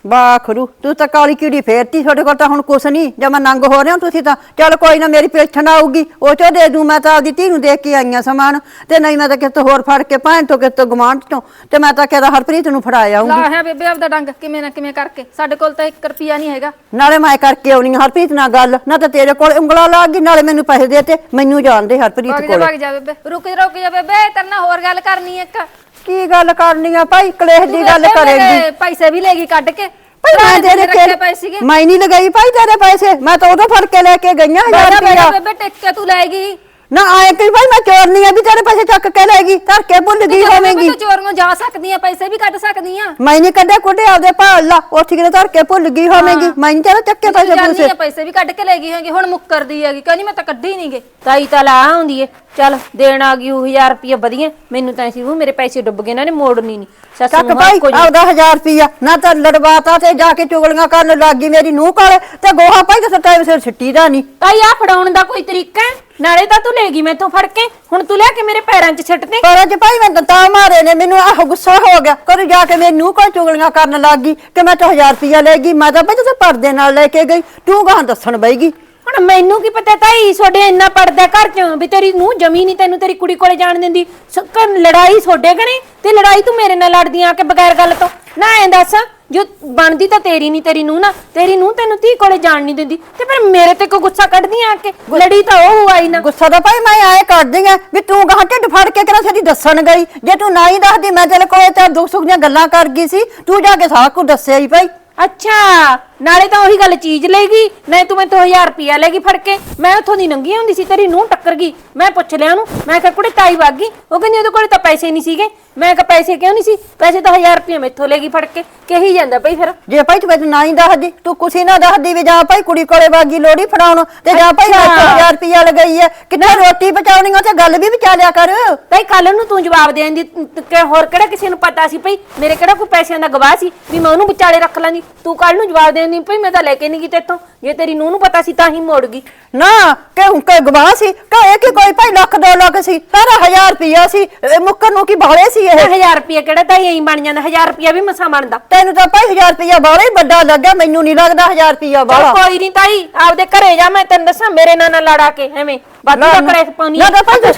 ਬਾਖਰੂ ਤੂੰ ਤਾਂ ਕਾਲੀ ਕੀੜੀ ਫੇਰਤੀ ਤੁਹਾਡੇ ਕੋਲ ਤਾਂ ਹੁਣ ਕੁਛ ਨਹੀਂ ਜੇ ਮੈਂ ਨੰਗ ਹੋ ਰਿਹਾ ਤੁਸੀਂ ਤਾਂ ਚੱਲ ਕੋਈ ਨਾ ਮੇਰੀ ਪੇਛਣ ਆਊਗੀ ਉਹ ਚੋਂ ਦੇ ਦੂੰ ਮੈਂ ਤਾਂ ਆਪਦੀ ਧੀ ਨੂੰ ਦੇਖ ਕੇ ਆਈਆਂ ਸਮਾਨ ਤੇ ਨਹੀਂ ਮੈਂ ਤਾਂ ਕਿਤੇ ਹੋਰ ਫੜ ਕੇ ਭੈਣ ਤੋਂ ਕਿਤੇ ਗਵਾਂਢ ਤੋਂ ਤੇ ਮੈਂ ਤਾਂ ਕਿਹਦਾ ਹਰਪ੍ਰੀਤ ਨੂੰ ਫੜਾ ਆਉਂਗੀ ਲਾ ਹੈ ਬੇਬੇ ਆਪਦਾ ਡੰਗ ਕਿਵੇਂ ਨਾ ਕਿਵੇਂ ਕਰਕੇ ਸਾਡੇ ਕੋਲ ਤਾਂ 1 ਰੁਪਿਆ ਨਹੀਂ ਹੈਗਾ। ਨਾਲੇ ਮੈਂ ਕਰਕੇ ਆਉਣੀ ਆਂ ਹਰਪ੍ਰੀਤ ਨਾਲ ਗੱਲ ਨਾ ਤਾਂ ਤੇਰੇ ਕੋਲ ਉਂਗਲਾ ਲੱਗ ਗਈ ਨਾਲੇ ਮੈਨੂੰ ਪੈਸੇ ਦੇ ਤੇ ਮੈਨੂੰ ਜਾਣਦੇ ਹਰਪ੍ਰੀਤ ਜਾ ਕੋਲ। ਵਗ ਜਾ ਬੇਬੇ ਰੁਕ ਜਾ ਰੁਕ ਜਾ ਬੇਬੇ ਤੇਰੇ ਨਾਲ ਹੋਰ ਗੱਲ ਕਰਨੀ ਇੱਕ। ਕੀ ਗੱਲ ਕਰਨੀ ਆ? ਭਾਈ ਕਲੇਸ਼ ਦੀ ਗੱਲ ਕਰੇਗੀ। ਪੈਸੇ ਵੀ ਲੈਗੀ ਕੱਢ ਕੇ। ਭਾਈ ਮੈਂ ਤੇਰੇ ਰੱਖੇ ਕਿਹੜੇ ਪਏ ਸੀਗੇ। ਮੈਂ ਨਹੀਂ ਲਗਾਈ ਭਾਈ ਤੇਰੇ ਪੈਸੇ। ਮੈਂ ਤਾਂ ਉਦੋਂ ਫੜ ਕੇ ਲੈ ਕੇ ਗਈਆਂ ਹਜ਼ਾਰ ਬੇਬੇ ਰੁਪਇਆ ਬੇਬੇ ਟਿਕ ਕੇ ਤੂੰ ਲੈਗੀ ਨਾ ਆਏ ਕਿ ਭਾਈ ਮੈਂ ਚੋਰ ਨਹੀਂ ਆ ਵੀ ਤੇਰੇ ਪੈਸੇ ਚੱਕ ਕੇ ਲੈ ਗਈ ਧਰ ਕੇ ਭੁੱਲ ਗਈ ਹੋਵੇਂਗੀ। ਤੂੰ ਚੋਰੀਆਂ ਜਾ ਸਕਦੀ ਆ ਪੈਸੇ ਵੀ ਕੱਢ ਸਕਦੀ ਆ। ਮੈਂ ਨਹੀਂ ਕੱਢੇ ਕੁੱਡੇ ਆਪਦੇ ਭਾਲ ਲਾ ਉੱਥੇ ਕਿਤੇ ਧਰ ਕੇ ਭੁੱਲ ਗਈ ਹੋਵੇਂਗੀ। ਮੈਂ ਨਹੀਂ ਤੇਰੇ ਚੱਕੇ ਪੈਸੇ ਜਾਂਦੀ ਆ ਪੈਸੇ ਵੀ ਕੱਢ ਕੇ ਲੈ ਗਈ ਹੋਗੀ ਹੁਣ ਮੁੱਕਰਦੀ ਹੈਗੀ ਕਹਿੰਦੀ ਮੈਂ ਤਾਂ ਕੱਢੀ ਨਹੀਂਗੇ ਤਾਈ ਤਾਂ ਲਾ ਆਉਂਦੀ ਏ। ਚੱਲ ਦੇਣ ਆ ਗਈ ਉਹ 1000 ਰੁਪਏ ਵਧੀਆ ਮੈਨੂੰ ਤਾਂ ਸੀ ਉਹ ਮੇਰੇ ਪੈਸੇ ਡੁੱਬ ਗਏ ਇਹਨਾਂ ਨੇ ਮੋੜਨੀ ਨਹੀਂ ਸੱਸ ਚੱਕ ਨੂੰ ਭਾਈ ਕੁਝ ਆਪਦਾ 1000 ਰੁਪਇਆ ਨਾ ਤਾਂ ਲੜਵਾਤਾ ਤੇ ਜਾ ਕੇ ਚੁਗਲੀਆਂ ਕਰਨ ਲੱਗ ਗਈ ਮੇਰੀ ਨੂੰਹ ਕੋਲੇ ਤੇ ਗੋਹਾ ਭਾਈ ਤੇ ਟਾਈਮ ਸਿਰ ਛਿੱਟੀ ਦਾ ਨਹੀਂ ਤਾਈ ਆ ਫੜਾਉਣ ਦਾ ਕੋਈ ਤਰੀਕਾ ਹੈ? ਨਾਲੇ ਤਾਂ ਤੂੰ ਲੈ ਗਈ ਮੈਥੋਂ ਫੜ ਕੇ। ਹੁਣ ਤੂੰ ਲਿਆ ਕੇ ਮੇਰੇ ਪੈਰਾਂ 'ਚ ਛੱਟ ਦੇ। ਪਰ ਅੱਜ ਭਾਈ ਮੈਂ ਤਾਂ ਮਾਰੇ ਨੇ ਮੈਨੂੰ ਆਹ ਗੁੱਸਾ ਹੋ ਗਿਆ। ਕਰ ਜਾ ਕੇ ਮੇਰੀ ਕੋਲ ਚੁਗਲੀਆਂ ਕਰਨ ਲੱਗ ਗਈ ਕਿ ਮੈਂ ਤਾਂ 1000 ਰੁਪਇਆ ਲੈ ਗਈ ਮੈਂ ਤਾਂ ਭਾਈ ਤੇ ਪਰਦੇ ਨਾਲ ਲੈ ਕੇ ਗਈ। ਤੂੰ ਗਾਂ ਦੱਸਣ ਬਈਗੀ ਹੁਣ ਮੈਨੂੰ ਕੀ ਪਤਾ ਤਾਈ ਤੁਹਾਡੇ ਇੰਨਾ ਪੜਦਾ ਘਰ 'ਚ ਵੀ ਤੇਰੀ ਨੂੰ ਜਮੀ ਨਹੀਂ ਤੈਨੂੰ ਤੇਰੀ ਕੁੜੀ ਕੋਲੇ ਜਾਣ ਦਿੰਦੀ। ਸੁੱਕਰ ਲੜਾਈ ਛੋਡੇ ਕਣੇ ਤੇ ਲੜਾਈ ਤੂੰ ਮੇਰੇ ਨਾਲ ਲੜਦੀ ਆ ਕੇ ਬਗੈਰ ਗੱਲ ਤੋਂ। ਨਾ ਐਂ ਦੱਸ। ਜੋ ਬਣਦੀ ਤਾਂ ਤੇਰੀ ਨਹੀਂ ਤੇਰੀ ਨੂੰ ਨਾ ਤੇਰੀ ਨੂੰ ਤੈਨੂੰ ਧੀ ਕੋਲੇ ਜਾਣ ਨਹੀਂ ਦਿੰਦੀ। ਤੇ ਫਿਰ ਮੇਰੇ ਤੇ ਕੋ ਗੁੱਸਾ ਕੱਢਦੀ ਆ ਕੇ? ਲੜੀ ਤਾਂ ਉਹ ਆਈ ਨਾ। ਗੁੱਸਾ ਤਾਂ ਭਾਈ ਮੈਂ ਆਏ ਕਰਦੀ ਆ ਵੀ ਤੂੰ ਗਾਂ ਢਿੱਡ ਫੜ ਕੇ ਕਿਹੜਾ ਸਦੀ ਦੱਸਣ ਗਈ? ਜੇ ਤੂੰ ਨਾ ਹੀ ਦੱਸਦੀ ਮੈਂ ਤੇਰੇ ਕੋਲੇ ਤਾਂ ਦੁੱਖ ਸੁੱਖ ਦੀਆਂ ਗੱਲਾਂ ਕਰ ਗਈ ਸੀ। ਤੂੰ ਜਾ ਕੇ ਸਾਰਾ ਕੁਝ ਦੱਸਿਆ ਹੀ ਭਾਈ। ਅੱਛਾ। ਨਾਲੇ ਤਾਂ ਉਹੀ ਗੱਲ ਚੀਜ਼ ਲੈਗੀ ਨਹੀਂ ਤੂੰ ਮੈਥੋਂ 1000 ਰੁਪਿਆ ਲੈਗੀ ਫੜ ਕੇ। ਮੈਂ ਉੱਥੋਂ ਦੀ ਨੰਗੀ ਹੁੰਦੀ ਸੀ ਤੇਰੀ ਨੂੰ ਟੱਕਰ ਗਈ। ਮੈਂ ਪੁੱਛ ਲਿਆ ਉਹਨੂੰ ਮੈਂ ਕਿਹਾ ਕੁੜੇ ਤਾਈ ਵਗ ਗਈ। ਉਹ ਕਹਿੰਦੀ ਉਹਦੇ ਕੋਲੇ ਤਾਂ ਪੈਸੇ ਨਹੀਂ ਸੀਗੇ। ਮੈਂ ਕਿਹਾ ਪੈਸੇ ਕਿਉਂ ਨਹੀਂ ਸੀ? ਪੈਸੇ ਤਾਂ 1000 ਰੁਪਏ ਮੈਥੋਂ ਲੈਗੀ ਫੜ ਕੇ। ਕਹੀ ਜਾਂਦਾ ਭਾਈ ਫਿਰ। ਜੇ ਭਾਈ ਤੂੰ ਮੈਨੂੰ ਨਾ ਹੀ ਦੱਸਦੀ ਤੂੰ ਕੁਛ ਹੀ ਨਾ ਦੱਸਦੀ ਵੀ ਜਾ ਭਾਈ ਕੁੜੀ ਕੋਲੇ ਵਾਗੀ ਲੋੜੀ ਫੜਾਉਣ ਤੇ ਜਾ ਭਾਈ ਮੈਂ ਅੱਛਾ। 1000 ਰੁਪਇਆ ਲਗਾਈ ਹੈ ਕਿੰਨਾ ਰੋਟੀ ਪਚਾਉਣੀ ਉਹ ਤੇ ਗੱਲ ਵੀ ਵਿਚਾਲਿਆ ਕਰ। ਤਾਈ ਕੱਲ ਨੂੰ ਤੂੰ ਜਵਾਬ ਦੇਣ ਦੀ ਕਿ ਹੋਰ ਕਿਹੜਾ ਕਿਸੇ ਨੂੰ ਪਤਾ ਸੀ? ਭਈ ਮੇਰੇ ਕਿਹੜਾ ਕੋਈ ਪੈਸਿਆਂ ਦਾ ਗਵਾਹ ਸੀ ਵੀ ਮੈਂ ਉਹਨੂੰ ਵਿਚਾਲੇ ਰੱਖ ਲਾਂਗੀ। ਤੂੰ ਕੱਲ ਨੂੰ ਜਵਾਬ ਦੇਣ ਦੀ ਭਈ ਮੈਂ ਤਾਂ ਲੈ ਕੇ ਨਹੀਂ ਗਈ ਤੇਥੋਂ। ਜੇ ਤੇਰੀ ਨੂੰਹ ਨੂੰ ਪਤਾ ਸੀ ਤਾਂ ਹੀ ਮੋੜ ਗਈ। ਨਾ ਕਿਉਂ? ਕਿ ਗਵਾਹ ਸੀ? ਕਹੇ ਕਿ ਕੋਈ ਭਾਈ ਲੱਖ ਦੋ ਲੱਖ ਸੀ? ਸਾਰਾ 1000 ਰੁਪਇਆ ਸੀ। ਇਹ ਮੁੱਕਰ ਨੂੰ ਕੀ ਬਾਹਲੇ ਸੀ ਇਹ? 1000 ਰੁਪਏ ਕਿਹੜਾ? ਤਾਈ ਐਂ ਬਣ ਜਾਂਦਾ। 1000 ਰੁਪਏ ਵੀ ਮਸਾ ਬਣਦਾ। ਤੈਨੂੰ ਤਾਂ ਭਾਈ 1000 ਰੁਪਇਆ ਬਾਹਲਾ ਹੀ ਵੱਡਾ ਲੱਗਾ ਮੈਨੂੰ ਨਹੀਂ ਲੱਗਦਾ 1000 ਰੁਪਇਆ ਚੱਲ ਬਾਹਲਾ। ਕੋਈ ਨਹੀਂ ਤਾਈ ਆਪਦੇ ਘਰੇ ਜਾ ਮੈਂ ਤੈਨੂੰ ਦੱਸਾਂ। ਮੇਰੇ ਨਾਲ ਨਾ ਲੜਾ ਕੇ ਐਵੇਂ। ਦਾ ਨਾ, ਪਾਉਣੀ ਨਾ ਤੂੰ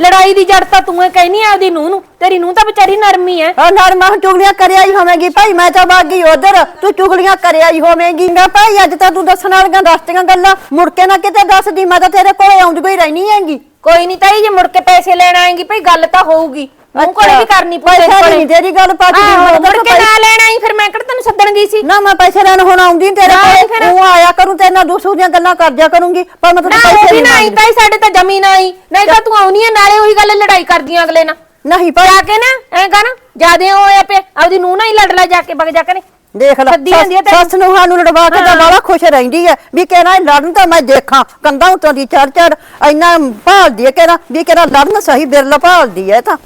ਲੜਾਈ ਦੀ ਜੜ ਤਾਂ ਤੂੰ ਐ ਕਹਿਨੀ ਆ ਉਹਦੀ ਨੂੰਹ ਨੂੰ। ਤੇਰੀ ਤਾਂ ਵਿਚਾਰੀ ਨਰਮੀ ਐ। ਆ ਨਾਲ ਮੈਂ ਚੁਗਲੀਆਂ ਕਰਿਆ ਹੀ ਹੋਵੇਂਗੀ ਭਾਈ। ਮੈਂ ਤਾਂ ਬਾਗੀ ਉਧਰ। ਤੂੰ ਚੁਗਲੀਆਂ ਕਰਿਆ ਹੀ ਹੋਵੇਂਗੀ। ਨਾ ਭਾਈ ਅੱਜ ਤਾਂ ਤੂੰ ਦੱਸਣ ਵਾਲੀਆਂ ਦੱਸਤੀਆਂ ਗੱਲਾਂ। ਮੁੜ ਕੇ ਨਾ ਕਿਤੇ ਦੱਸਦੀ ਮੈਂ ਤਾਂ ਤੇਰੇ ਕੋਲੇ ਆਉਂਦੀ ਹੀ ਰਹਿਣੀ ਹੈਗੀ। ਕੋਈ ਨਹੀਂ ਤਾਈ ਜੇ ਮੁੜ ਕੇ ਪੈਸੇ ਲੈਣ ਆਏਗੀ ਭਈ ਗੱਲ ਤਾਂ ਹੋਊਗੀ। ਕੋਲੇ ਵੀ ਕਰਨੀ ਪੈਸਾ ਨਹੀਂ ਤੇਰੀ ਗੱਲ ਹੁਣ ਤਾਂ ਮੁੜ ਕੇ ਨਾ ਲੈਣ ਆਈ ਫਿਰ ਮੈਂ ਕਿਹੜਾ ਤੈਨੂੰ ਸੱਦਣ ਗਈ ਸੀ? ਨਾ ਮੈਂ ਪੈਸੇ ਲੈਣ ਹੁਣ ਆਉਂਦੀ ਨੀ ਤੇਰੇ ਨਾ ਕੋਲੇ। ਤੂੰ ਆਇਆ ਕਰੂੰ ਤੇਰੇ ਨਾਲ ਦੀਆਂ ਗੱਲਾਂ ਕਰ ਜਾ ਕਰੂੰਗੀ ਪਰ ਮੈਂ ਨਾ ਉਹ ਪੈਸੇ ਨਹੀਂ ਨਾ ਮੰਗਦੀ। ਤਾਈ ਸਾਡੇ ਤਾਂ ਜ਼ਮੀਨ ਆਈ। ਨਹੀਂ ਤਾਂ ਤੂੰ ਆਉਣੀ ਐ ਨਾਲੇ ਉਹੀ ਗੱਲ ਲੜਾਈ ਕਰਦੀਆਂ ਅਗਲੇ ਨਾਲ। ਨਹੀਂ ਭਾਈ। ਜਾ ਕੇ ਨਾ ਐ ਕਰ ਜਿਆਦੇ ਹੋਇਆ ਪਿਆ ਆਪਦੀ ਨੂੰਹ ਨਾਲ ਹੀ ਲੜ ਲੈ ਜਾ ਕੇ ਵਗ ਜਾ ਕਰੇ ਦੇਖ ਲੈ ਸੱਸ- ਤੈਨੂੰ। ਨੂੰ ਸਾਨੂੰ ਲੜਵਾ ਕੇ ਤਾਂ ਬਾਲਾ ਖੁਸ਼ ਰਹਿੰਦੀ ਹੈ ਵੀ ਕਹਿਣਾ ਲੜਨ ਤਾਂ ਮੈਂ ਦੇਖਾਂ ਕੰਧਾਂ ਉੱਤੋਂ ਦੀ ਚੜ ਚੜ ਇੰਨਾ ਭਾਲਦੀ ਹੈ ਕਹਿਣਾ ਵੀ ਕਹਿਣਾ ਲੜਨ ਸਹੀ ਬਿਰਲ ਭਾਲਦੀ ਹੈ ਇਹ ਤਾਂ।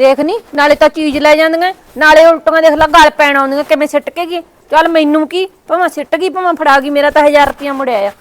ਦੇਖ ਨੀ, ਨਾਲੇ ਤਾਂ ਚੀਜ਼ ਲੈ ਜਾਂਦੀਆਂ, ਨਾਲੇ ਉਲਟੀਆਂ ਦੇਖ ਲੈ ਗਲ ਪੈਣ ਆਉਂਦੀਆਂ, ਕਿਵੇਂ ਸਿੱਟ ਕੇ ਗਈ। ਚੱਲ ਮੈਨੂੰ ਕੀ, ਭਾਵੇਂ ਸਿੱਟ ਗਈ, ਭਾਵੇਂ ਫੜਾ ਗਈ, ਮੇਰਾ ਤਾਂ 1000 ਰੁਪਇਆ ਮੁੜਿਆ ਆ।